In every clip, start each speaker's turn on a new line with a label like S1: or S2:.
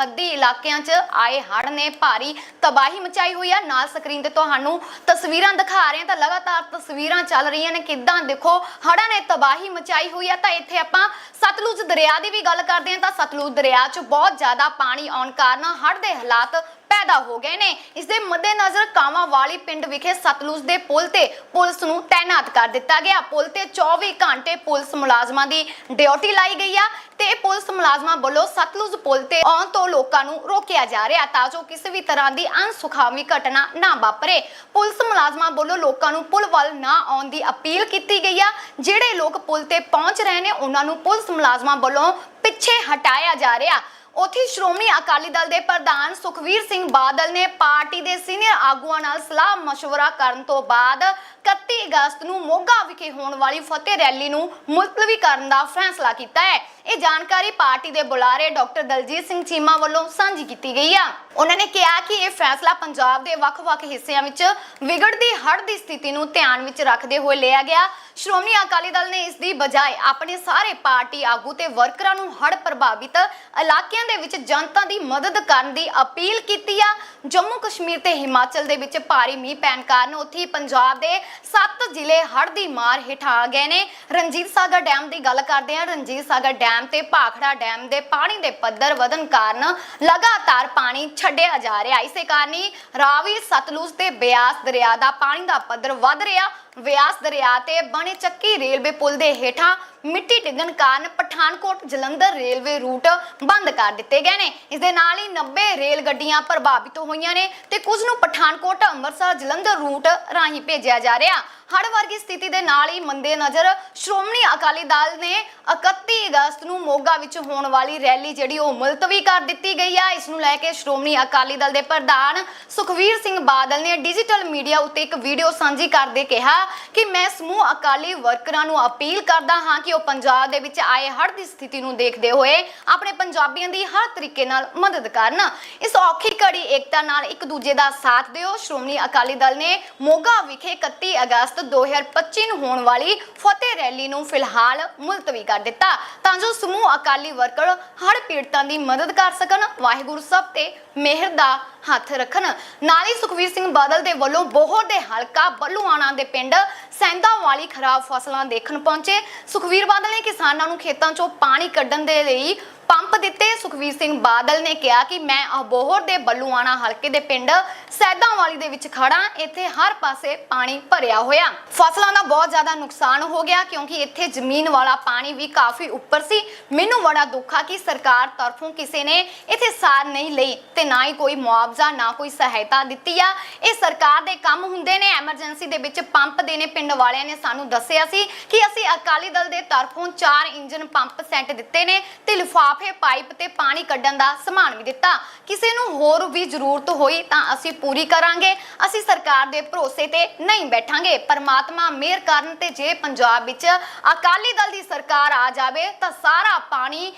S1: ਸਰਹੱਦੀ ਇਲਾਕਿਆਂ 'ਚ ਆਏ ਹੜ੍ਹ ਨੇ ਭਾਰੀ ਤਬਾਹੀ ਮਚਾਈ ਹੋਈ ਆ। ਨਾਲ ਸਕਰੀਨ ਤੇ ਤੁਹਾਨੂੰ ਤਸਵੀਰਾਂ ਦਿਖਾ ਰਹੇ ਹਾਂ। ਤਾਂ ਲਗਾਤਾਰ ਤਸਵੀਰਾਂ ਚੱਲ ਰਹੀਆਂ ਨੇ। ਕਿੱਦਾਂ ਦੇਖੋ, ਹੜ੍ਹਾਂ ਨੇ ਤਬਾਹੀ ਮਚਾਈ ਹੋਈ ਆ। ਤਾਂ ਇੱਥੇ ਆਪਾਂ ਸਤਲੁਜ ਦਰਿਆ ਦੀ ਵੀ ਗੱਲ ਕਰਦੇ ਹਾਂ। ਤਾਂ ਸਤਲੁਜ ਦਰਿਆ 'ਚ ਬਹੁਤ ਜ਼ਿਆਦਾ ਪਾਣੀ ਆਉਣ ਕਾਰਨ ਹੜ੍ਹ ਦੇ ਹਾਲਾਤ ਪੈਦਾ ਹੋ ਗਏ ਨੇ। ਇਸ ਦੇ ਮੱਦੇਨਜ਼ਰ ਕਾਵਾਂਵਾਲੀ ਪਿੰਡ ਵਿਖੇ ਸਤਲੁਜ ਦੇ ਪੁਲ ਤੇ ਪੁਲਿਸ ਨੂੰ ਤਾਇਨਾਤ ਕਰ ਦਿੱਤਾ ਗਿਆ। ਪੁਲ ਤੇ 24 ਘੰਟੇ ਪੁਲਿਸ ਮੁਲਾਜ਼ਮਾਂ ਦੀ ਡਿਊਟੀ ਲਾਈ ਗਈ ਆ ਤੇ ਪੁਲਿਸ ਮੁਲਾਜ਼ਮਾਂ ਵੱਲੋਂ ਸਤਲੁਜ ਪੁਲ ਤੇ ਆਉਣ ਤੋਂ ਲੋਕਾਂ ਨੂੰ ਰੋਕਿਆ ਜਾ ਰਿਹਾ ਤਾਂ ਜੋ ਕਿਸੇ ਵੀ ਤਰ੍ਹਾਂ ਦੀ ਅਣਸੁਖਾਵੀ ਘਟਨਾ ਨਾ ਵਾਪਰੇ। ਪੁਲਿਸ ਮੁਲਾਜ਼ਮਾਂ ਵੱਲੋਂ ਲੋਕਾਂ ਨੂੰ ਪੁਲ ਵੱਲ ਨਾ ਆਉਣ ਦੀ ਅਪੀਲ ਕੀਤੀ ਗਈ ਆ। ਜਿਹੜੇ ਲੋਕ ਪੁਲ ਤੇ ਪਹੁੰਚ ਰਹੇ ਨੇ, ਉਹਨਾਂ ਨੂੰ ਪੁਲਿਸ ਮੁਲਾਜ਼ਮਾਂ ਵੱਲੋਂ ਪਿੱਛੇ ਹਟਾਇਆ ਜਾ ਰਿਹਾ। ਉਥੇ ਸ਼੍ਰੋਮਣੀ ਅਕਾਲੀ ਦਲ ਦੇ ਪ੍ਰਧਾਨ ਸੁਖਵੀਰ ਸਿੰਘ ਬਾਦਲ ਨੇ ਪਾਰਟੀ ਦੇ ਸੀਨੀਅਰ ਆਗੂਆਂ ਨਾਲ ਸਲਾਹ مشورہ ਕਰਨ ਤੋਂ ਬਾਅਦ 31 ਅਗਸਤ ਨੂੰ ਮੋਗਾ ਵਿਖੇ ਹੋਣ ਵਾਲੀ ਫਤਿਹ ਰੈਲੀ ਨੂੰ ਮੁਲਤਵੀ ਕਰਨ ਦਾ ਫੈਸਲਾ ਕੀਤਾ ਹੈ ਇਹ ਜਾਣਕਾਰੀ ਪਾਰਟੀ ਦੇ ਬੁਲਾਰੇ ਡਾਕਟਰ ਦਲਜੀਤ ਸਿੰਘ ਚੀਮਾ ਵੱਲੋਂ ਸਾਂਝੀ ਕੀਤੀ ਗਈ ਆ ਉਹਨਾਂ ਨੇ ਕਿਹਾ ਕਿ ਇਹ ਫੈਸਲਾ ਪੰਜਾਬ ਦੇ ਵੱਖ-ਵੱਖ ਹਿੱਸਿਆਂ ਵਿੱਚ ਵਿਗੜਦੀ ਹੜ੍ਹ ਦੀ ਸਥਿਤੀ ਨੂੰ ਧਿਆਨ ਵਿੱਚ ਰੱਖਦੇ ਹੋਏ ਲਿਆ ਗਿਆ ਸ਼੍ਰੋਮਣੀ ਅਕਾਲੀ ਦਲ ਨੇ ਇਸ ਦੀ ਬਜਾਏ ਆਪਣੇ ਸਾਰੇ ਪਾਰਟੀ ਆਗੂ ਤੇ ਵਰਕਰਾਂ ਨੂੰ ਹੜ੍ਹ ਪ੍ਰਭਾਵਿਤ ਇਲਾਕਿਆਂ ਦੇ ਵਿੱਚ ਜਨਤਾ ਦੀ ਮਦਦ ਕਰਨ ਦੀ ਅਪੀਲ ਕੀਤੀ ਆ। ਜੰਮੂ ਕਸ਼ਮੀਰ ਤੇ ਹਿਮਾਚਲ ਦੇ ਵਿੱਚ ਭਾਰੀ ਮੀਂਹ ਪੈਣ ਕਾਰਨ ਉੱਥੇ ਪੰਜਾਬ ਦੇ 7 ਜ਼ਿਲ੍ਹੇ ਹੜ੍ਹ ਦੀ ਮਾਰ ਹੇਠਾਂ ਆ ਗਏ ਨੇ। ਰਣਜੀਤ ਸਾਗਰ ਡੈਮ ਦੀ ਗੱਲ ਕਰਦੇ ਹਾਂ। ਰਣਜੀਤ ਸਾਗਰ ਡੈਮ ਤੇ ਭਾਖੜਾ ਡੈਮ ਦੇ ਪਾਣੀ ਦੇ ਪੱਧਰ ਵਧਣ ਕਾਰਨ ਲਗਾਤਾਰ ਪਾਣੀ ਛੱਡਿਆ ਜਾ ਰਿਹਾ। ਇਸੇ ਕਾਰਨ ਹੀ ਰਾਵੀ, ਸਤਲੁਜ ਤੇ ਬਿਆਸ ਦਰਿਆ ਦਾ ਪਾਣੀ ਦਾ ਪੱਧਰ ਵੱਧ ਰਿਹਾ। ਵਿਆਸ ਦਰਿਆ ਤੇ ਬਣੇ ਚੱਕੀ ਰੇਲਵੇ ਪੁਲ ਦੇ ਹੇਠਾਂ ਮਿੱਟੀ ਡਿੱਗਣ ਕਾਰਨ ਪਠਾਨਕੋਟ ਜਲੰਧਰ ਰੇਲਵੇ ਰੂਟ ਬੰਦ ਕਰ ਦਿੱਤੇ ਗਏ ਨੇ। ਇਸ ਦੇ ਨਾਲ ਹੀ 90 ਰੇਲ ਗੱਡੀਆਂ ਪ੍ਰਭਾਵਿਤ ਹੋਈਆਂ ਨੇ ਤੇ ਕੁਝ ਨੂੰ ਪਠਾਨਕੋਟ, ਅੰਮ੍ਰਿਤਸਰ, ਜਲੰਧਰ ਰੂਟ ਰਾਹੀਂ ਭੇਜਿਆ ਜਾ ਰਿਹਾ। ਹੜ ਵਰਗੀ ਸਥਿਤੀ ਦੇ ਨਾਲ ਹੀ ਮੰਦੇ ਨਜ਼ਰ ਸ਼੍ਰੋਮਣੀ ਅਕਾਲੀ ਦਲ ਨੇ 31 ਅਗਸਤ ਨੂੰ ਮੋਗਾ ਵਿੱਚ ਹੋਣ ਵਾਲੀ ਰੈਲੀ ਜਿਹੜੀ ਉਹ ਮੁਲਤਵੀ ਕਰ ਦਿੱਤੀ ਗਈ ਆ। ਇਸ ਨੂੰ ਲੈ ਕੇ ਸ਼੍ਰੋਮਣੀ ਅਕਾਲੀ ਦਲ ਦੇ ਪ੍ਰਧਾਨ ਸੁਖਵੀਰ ਸਿੰਘ ਬਾਦਲ ਨੇ ਡਿਜੀਟਲ ਮੀਡੀਆ ਉੱਤੇ ਇੱਕ ਵੀਡੀਓ ਸਾਂਝੀ ਕਰਦੇ ਕਿਹਾ ਕਿ ਮੈਂ ਸਮੂਹ ਅਕਾਲੀ ਵਰਕਰਾਂ ਨੂੰ ਅਪੀਲ ਕਰਦਾ ਹਾਂ ਕਿ ਉਹ ਪੰਜਾਬ ਦੇ ਵਿੱਚ ਆਏ ਹੜ੍ਹ ਦੀ ਸਥਿਤੀ ਨੂੰ ਦੇਖਦੇ ਹੋਏ ਆਪਣੇ ਪੰਜਾਬੀਆਂ ਦੀ ਹਰ ਤਰੀਕੇ ਨਾਲ ਮਦਦ ਕਰਨ। ਇਸ ਔਖੀ ਘੜੀ ਏਕਤਾ ਨਾਲ ਇੱਕ ਦੂਜੇ ਦਾ ਸਾਥ ਦਿਓ। ਸ਼੍ਰੋਮਣੀ ਅਕਾਲੀ ਦਲ ਨੇ ਮੋਗਾ ਵਿਖੇ 31 ਅਗਸਤ 2025 ਨੂੰ ਹੋਣ ਵਾਲੀ ਫਤਿਹ ਰੈਲੀ ਨੂੰ ਫਿਲਹਾਲ ਮੁਲਤਵੀ ਕਰ ਦਿੱਤਾ। ਤਾਂ ਜੋ ਸਮੂਹ ਅਕਾਲੀ ਵਰਕਰ ਹੜ੍ਹ ਪੀੜਤਾਂ ਦੀ ਮਦਦ ਕਰ ਸਕਣ, ਵਾਹਿਗੁਰੂ ਸਭ ਤੇ ਮਿਹਰ ਦਾ ਹੱਥ ਰੱਖਣ। ਨਾਲ ਹੀ ਸੁਖਵੀਰ ਸਿੰਘ ਬਾਦਲ ਦੇ ਵੱਲੋਂ ਬੋਹਰ ਦੇ ਹਲਕਾ ਬੱਲੂਆਣਾ ਦੇ ਪਿੰਡ ਸੈਂਦਾ ਵਾਲੀ ਖਰਾਬ ਫਸਲਾਂ ਦੇਖਣ ਪਹੁੰਚੇ। ਸੁਖਵੀਰ ਬਾਦਲ ਨੇ ਕਿਸਾਨਾਂ ਨੂੰ ਖੇਤਾਂ 'ਚੋਂ ਪਾਣੀ ਕੱਢਣ ਦੇ ਲਈ ਪੰਪ ਦਿੱਤੇ। ਸੁਖਵੀਰ ਸਿੰਘ ਬਾਦਲ ਨੇ ਕਿਹਾ ਕਿ ਮੈਂ ਅਬੋਹਰ ਦੇ ਬੱਲੂਆਣਾ ਹਲਕੇ ਦੇ ਪਿੰਡ ਸੈਦਾਂਵਾਲੀ ਦੇ ਵਿੱਚ ਖੜਾ ਇੱਥੇ ਹਰ ਪਾਸੇ ਪਾਣੀ ਭਰਿਆ ਹੋਇਆ। ਫਸਲਾਂ ਦਾ ਬਹੁਤ ਜ਼ਿਆਦਾ ਨੁਕਸਾਨ ਹੋ ਗਿਆ ਕਿਉਂਕਿ ਇੱਥੇ ਜ਼ਮੀਨ ਵਾਲਾ ਪਾਣੀ ਵੀ ਕਾਫੀ ਉੱਪਰ ਸੀ। ਮੈਨੂੰ ਬੜਾ ਦੁੱਖ ਆ ਕਿ ਸਰਕਾਰ ਤਰਫੋਂ ਕਿਸੇ ਨੇ ਇੱਥੇ ਸਾਰ ਨਹੀਂ ਲਈ ਤੇ ਨਾ ਹੀ ਕੋਈ ਮੁਆਵਜ਼ਾ, ਨਾ ਕੋਈ ਸਹਾਇਤਾ ਦਿੱਤੀ ਆ। ਇਹ ਸਰਕਾਰ ਦੇ ਕੰਮ ਹੁੰਦੇ ਨੇ। ਐਮਰਜੈਂਸੀ ਦੇ ਵਿੱਚ ਪੰਪ ਦੇਣੇ ਪਿੰਡ ਵਾਲਿਆਂ ਨੇ ਸਾਨੂੰ ਦੱਸਿਆ ਸੀ ਕਿ ਅਸੀਂ ਅਕਾਲੀ ਦਲ ਦੇ ਤਰਫੋਂ 4 ਇੰਜਨ ਪੰਪ ਸੈੱਟ ਦਿੱਤੇ ਨੇ ਤੇ ਲਿਫਾਫ ਪਾਈਪ ਤੇ ਪਾਣੀ ਕੱਢਣ ਦਾ ਸਮਾਨ ਵੀ ਦਿੱਤਾ। ਕਿਸੇ ਨੂੰ ਹੋਰ ਵੀ ਜ਼ਰੂਰਤ ਹੋਈ ਤਾਂ ਅਸੀਂ ਪੂਰੀ ਕਰਾਂਗੇ। ਅਸੀਂ ਸਰਕਾਰ ਦੇ ਭਰੋਸੇ ਤੇ ਨਹੀਂ ਬੈਠਾਂਗੇ। ਪਰਮਾਤਮਾ ਮਿਹਰ ਕਰਨ ਤੇ ਜੇ ਪੰਜਾਬ ਵਿੱਚ ਅਕਾਲੀ ਦਲ ਦੀ ਸਰਕਾਰ ਆ ਜਾਵੇ ਤਾਂ ਸਾਰਾ ਪਾਣੀ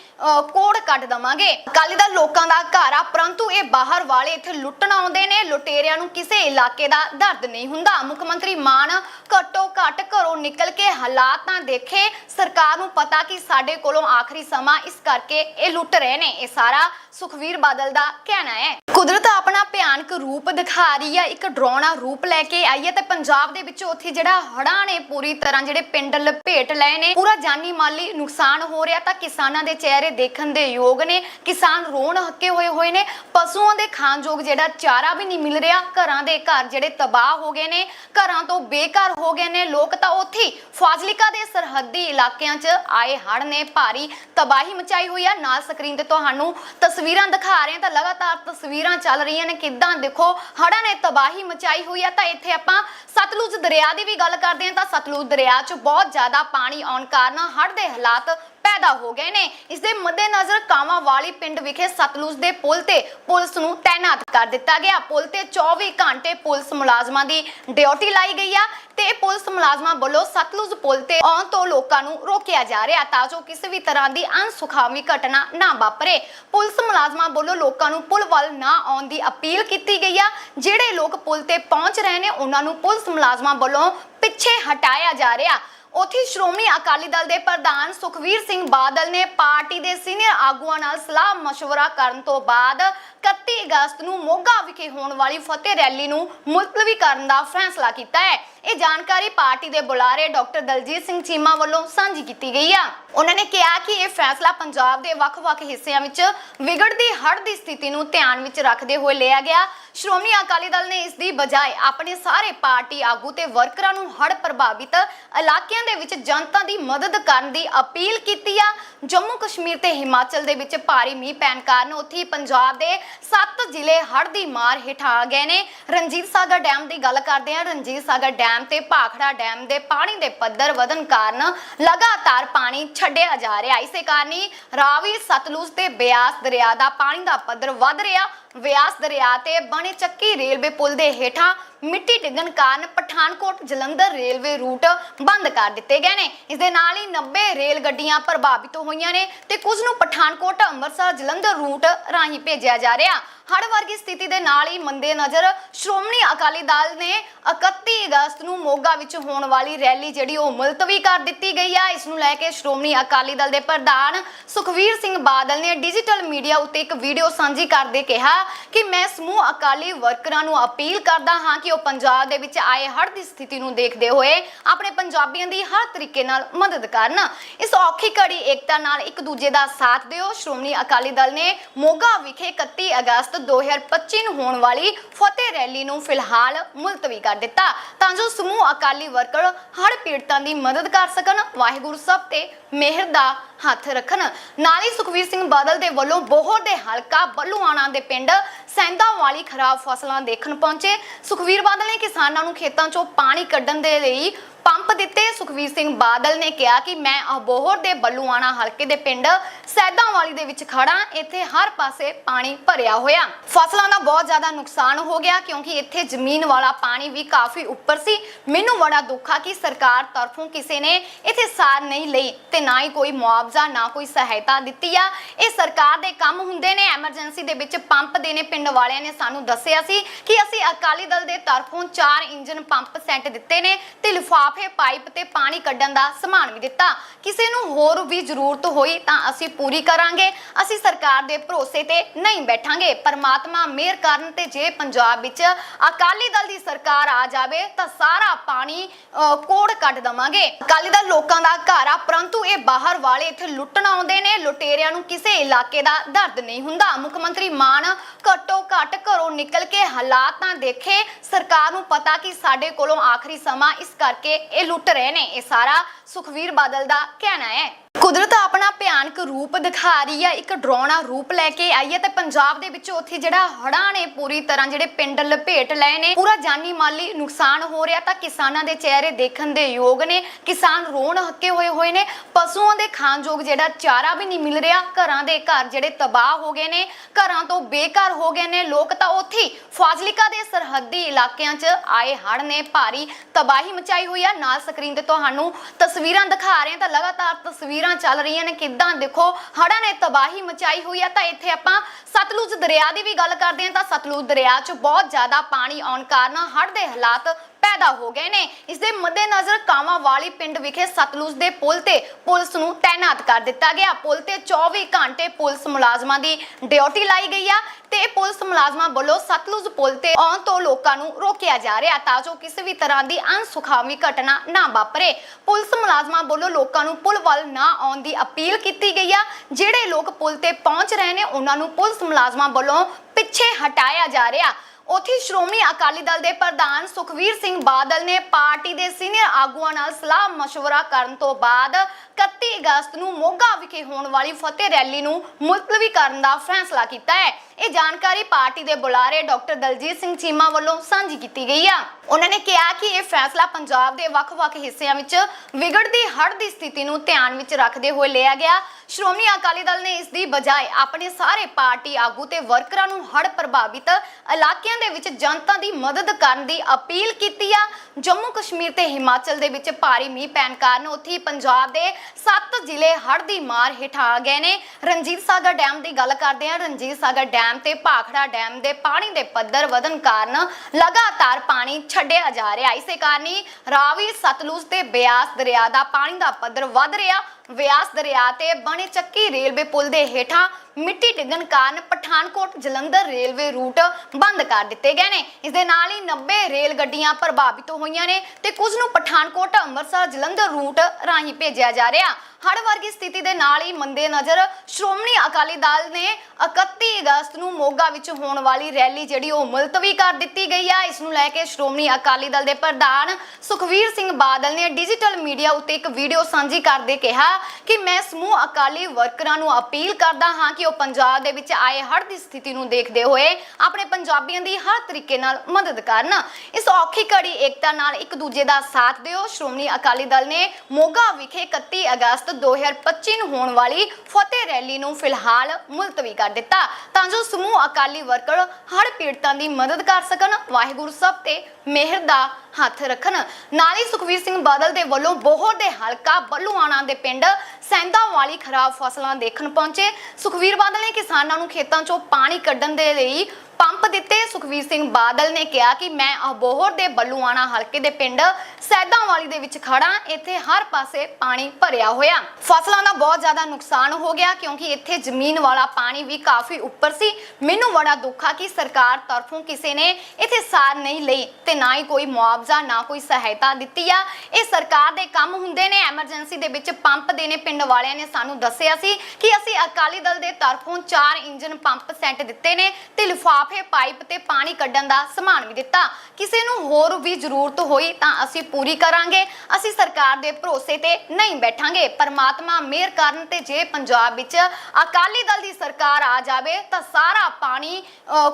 S1: ਕੋੜ ਕੱਢ ਦਵਾਂਗੇ। ਅਕਾਲੀ ਦਲ ਲੋਕਾਂ ਦਾ ਘਰ ਆ, ਪਰੰਤੂ ਇਹ ਬਾਹਰ ਵਾਲੇ ਇੱਥੇ ਲੁੱਟਣ ਆਉਂਦੇ ਨੇ। ਲੁਟੇਰਿਆਂ ਨੂੰ ਕਿਸੇ ਇਲਾਕੇ ਦਾ ਦਰਦ ਨਹੀਂ ਹੁੰਦਾ। ਮੁੱਖ ਮੰਤਰੀ ਮਾਨ ਘੱਟੋ ਘੱਟ ਘਰੋਂ ਨਿਕਲ ਕੇ ਹਾਲਾਤਾਂ ਦੇਖੇ। ਸਰਕਾਰ ਨੂੰ ਪਤਾ ਕਿ ਸਾਡੇ ਕੋਲੋਂ ਆਖਰੀ ਸਮਾਂ ਇਸ ਕਰਕੇ ਇਹ ਲੁੱਟ ਰਹੇ ਨੇ। ਇਹ ਸਾਰਾ ਸੁਖਵੀਰ ਬਾਦਲ ਦਾ ਕਹਿਣਾ ਹੈ। ਕੁਦਰਤ ਆਪਣਾ ਭਿਆਨਕ ਰੂਪ ਦਿਖਾ ਰਹੀ ਹੈ। ਇੱਕ ਡਰਾਉਣਾ ਰੂਪ ਲੈ ਕੇ ਆਈ ਹੈ ਤੇ ਪੰਜਾਬ ਦੇ ਵਿੱਚ ਉੱਥੇ ਜਿਹੜਾ ਹੜ੍ਹਾਂ ਨੇ ਪੂਰੀ ਤਰ੍ਹਾਂ ਜਿਹੜੇ ਪਿੰਡ ਲਪੇਟ ਲਏ ਨੇ। ਪੂਰਾ ਜਾਨੀ ਮਾਲੀ ਨੁਕਸਾਨ ਹੋ ਰਿਹਾ ਤਾਂ ਕਿਸਾਨਾਂ ਦੇ ਚਿਹਰੇ ਦੇਖਣ ਦੇ ਯੋਗ ਨੇ। ਕਿਸਾਨ ਰੋਣ ਹੱਕੇ ਹੋਏ ਹੋਏ ਨੇ। ਪਸ਼ੂਆਂ ਦੇ ਖਾਣਯੋਗ ਜਿਹੜਾ ਚਾਰਾ ਵੀ ਨਹੀਂ ਮਿਲ ਰਿਹਾ। ਘਰਾਂ ਦੇ ਘਰ ਜਿਹੜੇ ਤਬਾਹ ਹੋ ਗਏ ਨੇ। ਘਰਾਂ ਤੋਂ ਬੇਘਰ ਹੋ ਗਏ ਨੇ ਲੋਕ ਤਾਂ ਉੱਥੇ ਫਾਜਲਿਕਾ ਦੇ ਸਰਹੱਦੀ ਇਲਾਕਿਆਂ 'ਚ ਆਏ ਹੜ ਨੇ। ਭਾਰੀ ਤਬਾਹੀ ਮਚਾਈ ਹੋਈ ਆ। ਨਾਲ ਸਕਰੀਨ ਤੇ ਤੁਹਾਨੂੰ ਤਸਵੀਰਾਂ ਦਿਖਾ ਰਹੇ ਹਾਂ ਤਾਂ ਲਗਾਤਾਰ ਤਸਵੀਰਾਂ ਚੱਲ ਰਹੀਆਂ ਨੇ, ਕਿੱਦਾਂ ਦੇਖੋ, ਹੜ੍ਹਾਂ ਨੇ ਤਬਾਹੀ ਮਚਾਈ ਹੋਈ ਆ ਤਾਂ ਇੱਥੇ ਆਪਾਂ ਸਤਲੁਜ ਦਰਿਆ ਦੀ ਵੀ ਗੱਲ ਕਰਦੇ ਹਾਂ ਤਾਂ ਸਤਲੁਜ ਦਰਿਆ 'ਚ ਬਹੁਤ ਜ਼ਿਆਦਾ ਪਾਣੀ ਆਉਣ ਕਾਰਨ ਹੜ ਦੇ ਹਾਲਾਤ ਪੈਦਾ ਹੋ ਗਏ ਨੇ। ਇਸ ਦੇ ਮੱਦੇਨਜ਼ਰ ਕਾਵਾਂਵਾਲੀ ਪਿੰਡ ਵਿਖੇ ਸਤਲੁਜ ਦੇ ਪੁਲ ਤੇ ਪੁਲਿਸ ਨੂੰ ਤਾਇਨਾਤ ਕਰ ਦਿੱਤਾ ਗਿਆ। ਪੁਲ ਤੇ 24 ਘੰਟੇ ਪੁਲਿਸ ਮੁਲਾਜ਼ਮਾਂ ਦੀ ਡਿਊਟੀ ਲਾਈ ਗਈ ਆ ਤੇ ਪੁਲਿਸ ਮੁਲਾਜ਼ਮਾਂ ਵੱਲੋਂ ਸਤਲੁਜ ਪੁਲ ਤੇ ਆਉਣ ਤੋਂ ਲੋਕਾਂ ਨੂੰ ਰੋਕਿਆ ਜਾ ਰਿਹਾ ਤਾਂ ਜੋ ਕਿਸੇ ਵੀ ਤਰ੍ਹਾਂ ਦੀ ਅਣਸੁਖਾਵੀ ਘਟਨਾ ਨਾ ਵਾਪਰੇ। ਪੁਲਿਸ ਮੁਲਾਜ਼ਮਾਂ ਵੱਲੋਂ ਲੋਕਾਂ ਨੂੰ ਪੁਲ ਵੱਲ ਨਾ ਆਉਣ ਦੀ ਅਪੀਲ ਕੀਤੀ ਗਈ ਆ। ਜਿਹੜੇ ਲੋਕ ਪੁਲ ਤੇ ਪਹੁੰਚ ਰਹੇ ਨੇ, ਉਹਨਾਂ ਨੂੰ ਪੁਲਿਸ ਮੁਲਾਜ਼ਮਾਂ ਵੱਲੋਂ ਪਿੱਛੇ ਹਟਾਇਆ ਜਾ ਰਿਹਾ। ਉੱਥੇ ਸ਼੍ਰੋਮਣੀ ਅਕਾਲੀ ਦਲ ਦੇ ਪ੍ਰਧਾਨ ਸੁਖਵੀਰ ਸਿੰਘ ਬਾਦਲ ਨੇ ਪਾਰਟੀ ਦੇ ਸੀਨੀਅਰ ਆਗੂਆਂ ਨਾਲ ਸਲਾਹ ਮਸ਼ਵਰਾ ਕਰਨ ਤੋਂ ਬਾਅਦ 31 ਅਗਸਤ ਨੂੰ ਮੋਗਾ ਵਿਖੇ ਹੋਣ ਵਾਲੀ ਫਤਿਹ ਰੈਲੀ ਨੂੰ ਮੁਲਤਵੀ ਕਰਨ ਦਾ ਫੈਸਲਾ ਕੀਤਾ ਹੈ। ਇਹ ਜਾਣਕਾਰੀ ਪਾਰਟੀ ਦੇ ਬੁਲਾਰੇ ਡਾਕਟਰ ਦਲਜੀਤ ਸਿੰਘ ਚੀਮਾ ਵੱਲੋਂ ਸਾਂਝੀ ਕੀਤੀ ਗਈ ਆ। ਉਹਨਾਂ ਨੇ ਕਿਹਾ ਕਿ ਇਹ ਫੈਸਲਾ ਪੰਜਾਬ ਦੇ ਵੱਖ-ਵੱਖ ਹਿੱਸਿਆਂ ਵਿੱਚ ਵਿਗੜਦੀ ਹੜ੍ਹ ਦੀ ਸਥਿਤੀ ਨੂੰ ਧਿਆਨ ਵਿੱਚ ਰੱਖਦੇ ਹੋਏ ਲਿਆ ਗਿਆ ਸ਼੍ਰੋਮਣੀ ਅਕਾਲੀ ਦਲ ਨੇ ਇਸ ਦੀ ਬਜਾਏ ਆਪਣੇ ਸਾਰੇ ਪਾਰਟੀ ਆਗੂ ਤੇ ਵਰਕਰਾਂ ਨੂੰ ਹੜ੍ਹ ਪ੍ਰਭਾਵਿਤ ਇਲਾਕਿਆਂ ਦੇ ਵਿੱਚ ਜਨਤਾ ਦੀ ਮਦਦ ਕਰਨ ਦੀ ਅਪੀਲ ਕੀਤੀ ਆ। ਜੰਮੂ ਕਸ਼ਮੀਰ ਤੇ ਹਿਮਾਚਲ ਦੇ ਵਿੱਚ ਭਾਰੀ ਮੀਂਹ ਪੈਣ ਕਾਰਨ ਉੱਥੇ ਪੰਜਾਬ ਦੇ 7 ਜ਼ਿਲ੍ਹੇ ਹੜ੍ਹ ਦੀ ਮਾਰ ਹੇਠ ਆ ਗਏ ਨੇ। ਰਣਜੀਤ ਸਾਗਰ ਡੈਮ ਦੀ ਗੱਲ ਕਰਦੇ ਹਾਂ। ਰਣਜੀਤ ਸਾਗਰ ਡੈਮ ਤੇ ਭਾਖੜਾ ਡੈਮ ਦੇ ਪਾਣੀ ਦੇ ਪੱਧਰ ਵਧਣ ਕਾਰਨ ਲਗਾਤਾਰ ਪਾਣੀ ਛੱਡਿਆ ਜਾ ਰਿਹਾ। ਇਸੇ ਕਾਰਨ ਹੀ ਰਾਵੀ, ਸਤਲੁਜ ਤੇ ਬਿਆਸ ਦਰਿਆ ਦਾ ਪਾਣੀ ਦਾ ਪੱਧਰ ਵੱਧ ਰਿਹਾ। ਵਿਆਸ ਦਰਿਆ ਤੇ ਬਣੇ ਚੱਕੀ ਰੇਲਵੇ ਪੁਲ ਦੇ ਹੇਠਾਂ ਮਿੱਟੀ ਡਿੱਗਣ ਕਾਰਨ ਪਠਾਨਕੋਟ ਜਲੰਧਰ ਰੇਲਵੇ ਰੂਟ ਬੰਦ ਕਰ ਦਿੱਤੇ ਗਏ ਨੇ। ਇਸ ਦੇ ਨਾਲ ਹੀ 90 ਰੇਲ ਗੱਡੀਆਂ ਪ੍ਰਭਾਵਿਤ ਹੋਈਆਂ ਨੇ ਤੇ ਕੁਝ ਨੂੰ ਪਠਾਨਕੋਟ, ਅੰਮ੍ਰਿਤਸਰ, ਜਲੰਧਰ ਰੂਟ ਰਾਹੀਂ ਭੇਜਿਆ ਜਾ ਰਿਹਾ। ਹੜ੍ਹ ਵਰਗੀ ਸਥਿਤੀ ਦੇ ਨਾਲ ਹੀ ਮੰਦੇ ਨਜ਼ਰ ਸ਼੍ਰੋਮਣੀ ਅਕਾਲੀ ਦਲ ਨੇ 31 ਅਗਸਤ ਨੂੰ ਮੋਗਾ ਵਿੱਚ ਹੋਣ ਵਾਲੀ ਰੈਲੀ ਜਿਹੜੀ ਉਹ ਮੁਲਤਵੀ ਕਰ ਦਿੱਤੀ ਗਈ ਆ। ਇਸ ਨੂੰ ਲੈ ਕੇ ਸ਼੍ਰੋਮਣੀ ਅਕਾਲੀ ਦਲ ਦੇ ਪ੍ਰਧਾਨ ਸੁਖਵੀਰ ਸਿੰਘ ਬਾਦਲ ਨੇ ਡਿਜੀਟਲ ਮੀਡੀਆ ਉੱਤੇ ਇੱਕ ਵੀਡੀਓ ਸਾਂਝੀ ਕਰਦੇ ਕਿਹਾ ਕਿ ਮੈਂ ਸਮੂਹ ਅਕਾਲੀ ਵਰਕਰਾਂ ਨੂੰ ਅਪੀਲ ਕਰਦਾ ਹਾਂ ਕਿ ਉਹ ਪੰਜਾਬ ਦੇ ਵਿੱਚ ਆਏ ਹੜ੍ਹ ਦੀ ਸਥਿਤੀ ਨੂੰ ਦੇਖਦੇ ਹੋਏ ਆਪਣੇ ਪੰਜਾਬੀਆਂ ਦੀ ਹਰ ਤਰੀਕੇ ਨਾਲ ਮਦਦ ਕਰਨ। ਇਸ ਔਖੀ ਘੜੀ ਏਕਤਾ ਨਾਲ ਇੱਕ ਦੂਜੇ ਦਾ ਸਾਥ ਦਿਓ। ਸ਼੍ਰੋਮਣੀ ਅਕਾਲੀ ਦਲ ਨੇ ਮੋਗਾ ਵਿਖੇ 31 ਅਗਸਤ 2025 ਨੂੰ ਹੋਣ ਵਾਲੀ ਫਤਿਹ ਰੈਲੀ ਨੂੰ ਫਿਲਹਾਲ ਮੁਲਤਵੀ ਕਰ ਦਿੱਤਾ। ਤਾਂ ਜੋ ਸਮੂਹ ਅਕਾਲੀ ਵਰਕਰ ਹੜ੍ਹ ਪੀੜਤਾਂ ਦੀ ਮਦਦ ਕਰ ਸਕਣ। ਵਾਹਿਗੁਰੂ ਸਭ ਤੇ ਮਿਹਰ ਦਾ ਹੱਥ ਰੱਖਣ। ਨਾਲ ਹੀ ਸੁਖਵੀਰ ਸਿੰਘ ਬਾਦਲ ਦੇ ਵੱਲੋਂ ਬੋਹਰ ਦੇ ਹਲਕਾ ਬੱਲੂਆਣਾ ਦੇ ਪਿੰਡ ਸੈਂਦਾ ਵਾਲੀ ਖਰਾਬ ਫਸਲਾਂ ਦੇਖਣ ਪਹੁੰਚੇ। ਸੁਖਵੀਰ ਬਾਦਲ ਨੇ ਕਿਸਾਨਾਂ ਨੂੰ ਖੇਤਾਂ 'ਚੋਂ ਪਾਣੀ ਕੱਢਣ ਦੇ ਲਈ ਪੰਪ ਦਿੱਤੇ। ਸੁਖਵੀਰ ਸਿੰਘ ਬਾਦਲ ਨੇ ਕਿਹਾ ਕਿ ਮੈਂ ਅਬੋਹਰ ਦੇ ਬੱਲੂਆਣਾ ਹਲਕੇ ਦੇ ਪਿੰਡ ਸੈਦਾਂਵਾਲੀ ਦੇ ਵਿੱਚ ਖੜਾ ਇੱਥੇ ਹਰ ਪਾਸੇ ਪਾਣੀ ਭਰਿਆ ਹੋਇਆ। ਫਸਲਾਂ ਦਾ ਬਹੁਤ ਜ਼ਿਆਦਾ ਨੁਕਸਾਨ ਹੋ ਗਿਆ ਕਿਉਂਕਿ ਇੱਥੇ ਜ਼ਮੀਨ ਵਾਲਾ ਪਾਣੀ ਵੀ ਕਾਫੀ ਉੱਪਰ ਸੀ। ਮੈਨੂੰ ਬੜਾ ਦੁੱਖ ਆ ਕਿ ਸਰਕਾਰ ਤਰਫੋਂ ਕਿਸੇ ਨੇ ਇੱਥੇ ਸਾਰ ਨਹੀਂ ਲਈ ਤੇ ਨਾ ਹੀ ਕੋਈ ਮੁਆਵਜ਼ਾ, ਨਾ ਕੋਈ ਸਹਾਇਤਾ ਦਿੱਤੀ ਆ। ਇਹ ਸਰਕਾਰ ਦੇ ਕੰਮ ਹੁੰਦੇ ਨੇ। ਐਮਰਜੈਂਸੀ ਦੇ ਵਿੱਚ ਪੰਪ ਦੇਣੇ ਪਿੰਡ ਵਾਲਿਆਂ ਨੇ ਸਾਨੂੰ ਦੱਸਿਆ ਸੀ ਕਿ ਅਸੀਂ ਅਕਾਲੀ ਦਲ ਦੇ ਤਰਫੋਂ 4 ਇੰਜਨ ਪੰਪ ਸੈੱਟ ਦਿੱਤੇ ਨੇ ਤੇ ਲਿਫਾਫ ਪਾਈਪ ਤੇ ਪਾਣੀ ਕੱਢਣ ਦਾ ਸਮਾਨ ਵੀ ਦਿੱਤਾ। ਕਿਸੇ ਨੂੰ ਹੋਰ ਵੀ ਜ਼ਰੂਰਤ ਹੋਈ ਤਾਂ ਅਸੀਂ ਪੂਰੀ ਕਰਾਂਗੇ। ਅਸੀਂ ਸਰਕਾਰ ਦੇ ਭਰੋਸੇ ਤੇ ਨਹੀਂ ਬੈਠਾਂਗੇ। ਪਰਮਾਤਮਾ ਮਿਹਰ ਕਰਨ ਤੇ ਜੇ ਪੰਜਾਬ ਵਿੱਚ ਅਕਾਲੀ ਦਲ ਦੀ ਸਰਕਾਰ ਆ ਜਾਵੇ ਤਾਂ ਸਾਰਾ ਪਾਣੀ ਅਹ, ਕੋੜ ਕੱਢ ਦਵਾਂਗੇ। ਅਕਾਲੀ ਦਲ ਲੋਕਾਂ ਦਾ ਘਰ ਆ ਪਰੰਤੂ ਇਹ ਬਾਹਰ ਵਾਲੇ ਇੱਥੇ ਲੁੱਟਣ ਆਉਂਦੇ ਨੇ। ਲੁਟੇਰਿਆਂ ਨੂੰ ਕਿਸੇ ਇਲਾਕੇ ਦਾ ਦਰਦ ਨਹੀਂ ਹੁੰਦਾ। ਮੁੱਖ ਮੰਤਰੀ ਮਾਨ ਘੱਟੋ ਘੱਟ ਘਰੋਂ ਨਿਕਲ ਕੇ ਹਾਲਾਤ ਤਾਂ ਦੇਖੇ। ਸਰਕਾਰ ਨੂੰ ਪਤਾ ਕਿ ਸਾਡੇ ਕੋਲੋਂ ਆਖਰੀ ਸਮਾਂ। ਇਸ ਕਰਕੇ ਇਹ ਲੁੱਟ ਰਹੇ ਨੇ। ਇਹ ਸਾਰਾ ਸੁਖਵੀਰ ਬਾਦਲ ਦਾ ਕਹਿਣਾ ਹੈ। ਕੁਦਰਤ ਆਪਣਾ ਭਿਆਨਕ ਰੂਪ ਦਿਖਾ ਰਹੀ ਹੈ ਇੱਕ ਡਰਾਉਣਾ ਰੂਪ ਲੈ ਕੇ ਆਈ ਹੈ ਤੇ ਪੰਜਾਬ ਦੇ ਵਿੱਚ ਉੱਥੇ ਜਿਹੜਾ ਹੜ੍ਹਾਂ ਨੇ ਪੂਰੀ ਤਰ੍ਹਾਂ ਜਿਹੜੇ ਪਿੰਡ ਲਪੇਟ ਲਏ ਨੇ, ਪੂਰਾ ਜਾਨੀ ਮਾਲੀ ਨੁਕਸਾਨ ਹੋ ਰਿਹਾ ਤਾਂ ਕਿਸਾਨਾਂ ਦੇ ਚਿਹਰੇ ਦੇਖਣ ਦੇ ਯੋਗ ਨੇ, ਕਿਸਾਨ ਰੋਣ ਹੱਕੇ ਹੋਏ ਹੋਏ ਨੇ, ਪਸ਼ੂਆਂ ਦੇ ਖਾਣਯੋਗ ਜਿਹੜਾ ਚਾਰਾ ਵੀ ਨਹੀਂ ਮਿਲ ਰਿਹਾ, ਘਰਾਂ ਦੇ ਘਰ ਜਿਹੜੇ ਤਬਾਹ ਹੋ ਗਏ ਨੇ, ਘਰਾਂ ਤੋਂ ਬੇਘਰ ਹੋ ਗਏ ਨੇ ਲੋਕ ਤਾਂ ਉੱਥੇ ਫਾਜ਼ਲਿਕਾ ਦੇ ਸਰਹੱਦੀ ਇਲਾਕਿਆਂ 'ਚ ਆਏ ਹੜ ਨੇ ਭਾਰੀ ਤਬਾਹੀ ਮਚਾਈ ਹੋਈ ਆ, ਨਾਲ ਸਕਰੀਨ ਤੇ ਤੁਹਾਨੂੰ ਤਸਵੀਰਾਂ ਦਿਖਾ ਰਹੇ ਤਾਂ ਲਗਾਤਾਰ ਤਸਵੀਰਾਂ ਚੱਲ ਰਹੀਆਂ ਨੇ, ਕਿੱਦਾਂ ਦੇਖੋ, ਹੜ੍ਹਾਂ ਨੇ ਤਬਾਹੀ ਮਚਾਈ ਹੋਈ ਆ, ਤਾਂ ਇੱਥੇ ਆਪਾਂ ਸਤਲੁਜ ਦਰਿਆ ਦੀ ਵੀ ਗੱਲ ਕਰਦੇ ਹਾਂ, ਤਾਂ ਸਤਲੁਜ ਦਰਿਆ 'ਚ ਬਹੁਤ ਜ਼ਿਆਦਾ ਪਾਣੀ ਆਉਣ ਕਾਰਨ ਹੜ ਦੇ ਹਾਲਾਤ ਪੈਦਾ ਹੋ ਗਏ ਨੇ। ਇਸ ਦੇ ਮੱਦੇਨਜ਼ਰ ਕਾਵਾਂਵਾਲੀ ਪਿੰਡ ਵਿਖੇ ਸਤਲੁਜ ਦੇ ਪੁਲ ਤੇ ਪੁਲਿਸ ਨੂੰ ਤਾਇਨਾਤ ਕਰ ਦਿੱਤਾ ਗਿਆ। ਪੁਲ ਤੇ 24 ਘੰਟੇ ਪੁਲਿਸ ਮੁਲਾਜ਼ਮਾਂ ਦੀ ਡਿਊਟੀ ਲਾਈ ਗਈ ਆ ਤੇ ਪੁਲਿਸ ਮੁਲਾਜ਼ਮਾਂ ਵੱਲੋਂ ਸਤਲੁਜ ਪੁਲ ਤੇ ਆਉਣ ਤੋਂ ਲੋਕਾਂ ਨੂੰ ਰੋਕਿਆ ਜਾ ਰਿਹਾ ਤਾਂ ਜੋ ਕਿਸੇ ਵੀ ਤਰ੍ਹਾਂ ਦੀ ਅਣਸੁਖਾਵੀ ਘਟਨਾ ਨਾ ਵਾਪਰੇ। ਪੁਲਿਸ ਮੁਲਾਜ਼ਮਾਂ ਵੱਲੋਂ ਲੋਕਾਂ ਨੂੰ ਪੁਲ ਵੱਲ ਨਾ ਆਉਣ ਦੀ ਅਪੀਲ ਕੀਤੀ ਗਈ ਆ। ਜਿਹੜੇ ਲੋਕ ਪੁਲ ਤੇ ਪਹੁੰਚ ਰਹੇ ਨੇ, ਉਹਨਾਂ ਨੂੰ ਪੁਲਿਸ ਮੁਲਾਜ਼ਮਾਂ ਵੱਲੋਂ ਪਿੱਛੇ ਹਟਾਇਆ ਜਾ ਰਿਹਾ। ਉੱਥੇ ਸ਼੍ਰੋਮਣੀ ਅਕਾਲੀ ਦਲ ਦੇ ਪ੍ਰਧਾਨ ਸੁਖਵੀਰ ਸਿੰਘ ਬਾਦਲ ਨੇ ਪਾਰਟੀ ਦੇ ਸੀਨੀਅਰ ਆਗੂਆਂ ਨਾਲ ਸਲਾਹ ਮਸ਼ਵਰਾ ਕਰਨ ਤੋਂ ਬਾਅਦ 31 ਅਗਸਤ ਨੂੰ ਮੋਗਾ ਵਿਖੇ ਹੋਣ ਵਾਲੀ ਫਤਿਹ ਰੈਲੀ ਨੂੰ ਮੁਲਤਵੀ ਕਰਨ ਦਾ ਫੈਸਲਾ ਕੀਤਾ ਹੈ। ਇਹ ਜਾਣਕਾਰੀ ਪਾਰਟੀ ਦੇ ਬੁਲਾਰੇ ਡਾਕਟਰ ਦਲਜੀਤ ਸਿੰਘ ਚੀਮਾ ਵੱਲੋਂ ਸਾਂਝੀ ਕੀਤੀ ਗਈ ਆ। ਉਹਨਾਂ ਨੇ ਕਿਹਾ ਕਿ ਇਹ ਫੈਸਲਾ ਪੰਜਾਬ ਦੇ ਵੱਖ-ਵੱਖ ਹਿੱਸਿਆਂ ਵਿੱਚ ਵਿਗੜਦੀ ਹੜ੍ਹ ਦੀ ਸਥਿਤੀ ਨੂੰ ਧਿਆਨ ਵਿੱਚ ਰੱਖਦੇ ਹੋਏ ਲਿਆ ਗਿਆ। ਸ਼੍ਰੋਮਣੀ ਅਕਾਲੀ ਦਲ ਨੇ ਇਸ ਦੀ ਬਜਾਏ ਆਪਣੇ ਸਾਰੇ ਪਾਰਟੀ ਆਗੂ ਤੇ ਵਰਕਰਾਂ ਨੂੰ ਹੜ੍ਹ ਪ੍ਰਭਾਵਿਤ ਇਲਾਕਿਆਂ ਇਲਾਕਿਆਂ ਦੇ ਵਿੱਚ ਜਨਤਾ ਦੀ ਮਦਦ ਕਰਨ ਦੀ ਅਪੀਲ ਕੀਤੀ ਆ। ਜੰਮੂ ਕਸ਼ਮੀਰ ਤੇ ਹਿਮਾਚਲ ਦੇ ਵਿੱਚ ਭਾਰੀ ਮੀਂਹ ਪੈਣ ਕਾਰਨ ਉੱਥੇ ਪੰਜਾਬ ਦੇ 7 ਜ਼ਿਲ੍ਹੇ ਹੜ੍ਹ ਦੀ ਮਾਰ ਹੇਠ ਆ ਗਏ ਨੇ। ਰਣਜੀਤ ਸਾਗਰ ਡੈਮ ਦੀ ਗੱਲ ਕਰਦੇ ਹਾਂ। ਰਣਜੀਤ ਸਾਗਰ ਡੈਮ ਤੇ ਭਾਖੜਾ ਡੈਮ ਦੇ ਪਾਣੀ ਦੇ ਪੱਧਰ ਵਧਣ ਕਾਰਨ ਲਗਾਤਾਰ ਪਾਣੀ ਛੱਡਿਆ ਜਾ ਰਿਹਾ। ਇਸੇ ਕਾਰਨ ਹੀ ਰਾਵੀ ਸਤਲੁਜ ਤੇ ਬਿਆਸ ਦਰਿਆ ਦਾ ਪਾਣੀ ਦਾ ਪੱਧਰ ਵੱਧ ਰਿਹਾ। ਵਿਆਸ ਦਰਿਆ ਤੇ ਬਣੇ ਚੱਕੀ ਰੇਲਵੇ ਪੁਲ ਦੇ ਹੇਠਾਂ ਮਿੱਟੀ ਡਿੱਗਣ ਕਾਰਨ ਪਠਾਨਕੋਟ ਜਲੰਧਰ ਰੇਲਵੇ ਰੂਟ ਬੰਦ ਕਰ ਦਿੱਤੇ ਗਏ ਨੇ। ਇਸ ਦੇ ਨਾਲ ਹੀ 90 ਰੇਲ ਗੱਡੀਆਂ ਪ੍ਰਭਾਵਿਤ ਹੋਈਆਂ ਨੇ ਤੇ ਕੁਝ ਨੂੰ ਪਠਾਨਕੋਟ, ਅੰਮ੍ਰਿਤਸਰ, ਜਲੰਧਰ ਰੂਟ ਰਾਹੀਂ ਭੇਜਿਆ ਜਾ ਰਿਹਾ। ਹੜ ਵਰਗੀ ਸਥਿਤੀ ਦੇ ਨਾਲ ਹੀ ਮੰਦੇ ਨਜ਼ਰ ਸ਼੍ਰੋਮਣੀ ਅਕਾਲੀ ਦਲ ਨੇ 31 ਅਗਸਤ ਨੂੰ ਮੋਗਾ ਵਿੱਚ ਹੋਣ ਵਾਲੀ ਰੈਲੀ ਜਿਹੜੀ ਉਹ ਮੁਲਤਵੀ ਕਰ ਦਿੱਤੀ ਗਈ ਆ। ਇਸ ਨੂੰ ਲੈ ਕੇ ਸ਼੍ਰੋਮਣੀ ਅਕਾਲੀ ਦਲ ਦੇ ਪ੍ਰਧਾਨ ਸੁਖਵੀਰ ਸਿੰਘ ਬਾਦਲ ਨੇ ਡਿਜੀਟਲ ਮੀਡੀਆ ਉੱਤੇ ਇੱਕ ਵੀਡੀਓ ਸਾਂਝੀ ਕਰਦੇ ਕਿਹਾ ਕਿ ਮੈਂ ਸਮੂਹ ਅਕਾਲੀ ਵਰਕਰਾਂ ਨੂੰ ਅਪੀਲ ਕਰਦਾ ਹਾਂ ਕਿ ਉਹ ਪੰਜਾਬ ਦੇ ਵਿੱਚ ਆਏ ਹੜ੍ਹ ਦੀ ਸਥਿਤੀ ਨੂੰ ਦੇਖਦੇ ਹੋਏ ਆਪਣੇ ਪੰਜਾਬੀਆਂ ਦੀ ਹਰ ਤਰੀਕੇ ਨਾਲ ਮਦਦ ਕਰਨ। ਇਸ ਔਖੀ ਘੜੀ ਏਕਤਾ ਨਾਲ ਇੱਕ ਦੂਜੇ ਦਾ ਸਾਥ ਦਿਓ। ਸ਼੍ਰੋਮਣੀ ਅਕਾਲੀ ਦਲ ਨੇ ਮੋਗਾ ਵਿਖੇ 31 ਅਗਸਤ 2025 ਨੂੰ ਹੋਣ ਵਾਲੀ ਫਤਿਹ ਰੈਲੀ ਨੂੰ ਫਿਲਹਾਲ ਮੁਲਤਵੀ ਕਰ ਦਿੱਤਾ। ਤਾਂ ਜੋ ਸਮੂਹ ਅਕਾਲੀ ਵਰਕਰ ਹੜ੍ਹ ਪੀੜਤਾਂ ਦੀ ਮਦਦ ਕਰ ਸਕਣ। ਵਾਹਿਗੁਰੂ ਸਭ ਤੇ ਮਿਹਰ ਦਾ ਹੱਥ ਰੱਖਣ। ਨਾਲ ਹੀ ਸੁਖਵੀਰ ਸਿੰਘ ਬਾਦਲ ਦੇ ਵੱਲੋਂ ਬੋਹਰ ਦੇ ਹਲਕਾ ਬੱਲੂਆਣਾ ਦੇ ਪਿੰਡ ਸੈਂਦਾ ਵਾਲੀ ਖਰਾਬ ਫਸਲਾਂ ਦੇਖਣ ਪਹੁੰਚੇ। ਸੁਖਵੀਰ ਬਾਦਲ ਨੇ ਕਿਸਾਨਾਂ ਨੂੰ ਖੇਤਾਂ 'ਚੋਂ ਪਾਣੀ ਕੱਢਣ ਦੇ ਲਈ ਪੰਪ ਦਿੱਤੇ। ਸੁਖਵੀਰ ਸਿੰਘ ਬਾਦਲ ਨੇ ਕਿਹਾ ਕਿ ਮੈਂ ਅਬੋਹਰ ਦੇ ਬੱਲੂਆਣਾ ਹਲਕੇ ਦੇ ਪਿੰਡ ਸੈਦਾਂਵਾਲੀ ਦੇ ਵਿੱਚ ਖੜਾ ਇੱਥੇ ਹਰ ਪਾਸੇ ਪਾਣੀ ਭਰਿਆ ਹੋਇਆ। ਫਸਲਾਂ ਦਾ ਬਹੁਤ ਜ਼ਿਆਦਾ ਨੁਕਸਾਨ ਹੋ ਗਿਆ ਕਿਉਂਕਿ ਇੱਥੇ ਜ਼ਮੀਨ ਵਾਲਾ ਪਾਣੀ ਵੀ ਕਾਫੀ ਉੱਪਰ ਸੀ। ਮੈਨੂੰ ਬੜਾ ਦੁੱਖ ਆ ਕਿ ਸਰਕਾਰ ਤਰਫੋਂ ਕਿਸੇ ਨੇ ਇੱਥੇ ਸਾਰ ਨਹੀਂ ਲਈ ਤੇ ਨਾ ਹੀ ਕੋਈ ਮੁਆਵਜ਼ਾ, ਨਾ ਕੋਈ ਸਹਾਇਤਾ ਦਿੱਤੀ ਆ। ਇਹ ਸਰਕਾਰ ਦੇ ਕੰਮ ਹੁੰਦੇ ਨੇ। ਐਮਰਜੈਂਸੀ ਦੇ ਵਿੱਚ ਪੰਪ ਦੇਣੇ ਪਿੰਡ ਵਾਲਿਆਂ ਨੇ ਸਾਨੂੰ ਦੱਸਿਆ ਸੀ ਕਿ ਅਸੀਂ ਅਕਾਲੀ ਦਲ ਦੇ ਤਰਫੋਂ 4 ਇੰਜਨ ਪੰਪ ਸੈੱਟ ਦਿੱਤੇ ਨੇ ਤੇ ਲਿਫਾਫ ਪਾਈਪ ਤੇ ਪਾਣੀ ਕੱਢਣ ਦਾ ਸਮਾਨ ਵੀ ਦਿੱਤਾ। ਕਿਸੇ ਨੂੰ ਹੋਰ ਵੀ ਜ਼ਰੂਰਤ ਹੋਈ ਤਾਂ ਅਸੀਂ ਪੂਰੀ ਕਰਾਂਗੇ। ਅਸੀਂ ਸਰਕਾਰ ਦੇ ਭਰੋਸੇ ਤੇ ਨਹੀਂ ਬੈਠਾਂਗੇ। ਪਰਮਾਤਮਾ ਮਿਹਰ ਕਰਨ ਤੇ ਜੇ ਪੰਜਾਬ ਵਿੱਚ ਅਕਾਲੀ ਦਲ ਦੀ ਸਰਕਾਰ ਆ ਜਾਵੇ ਤਾਂ ਸਾਰਾ ਪਾਣੀ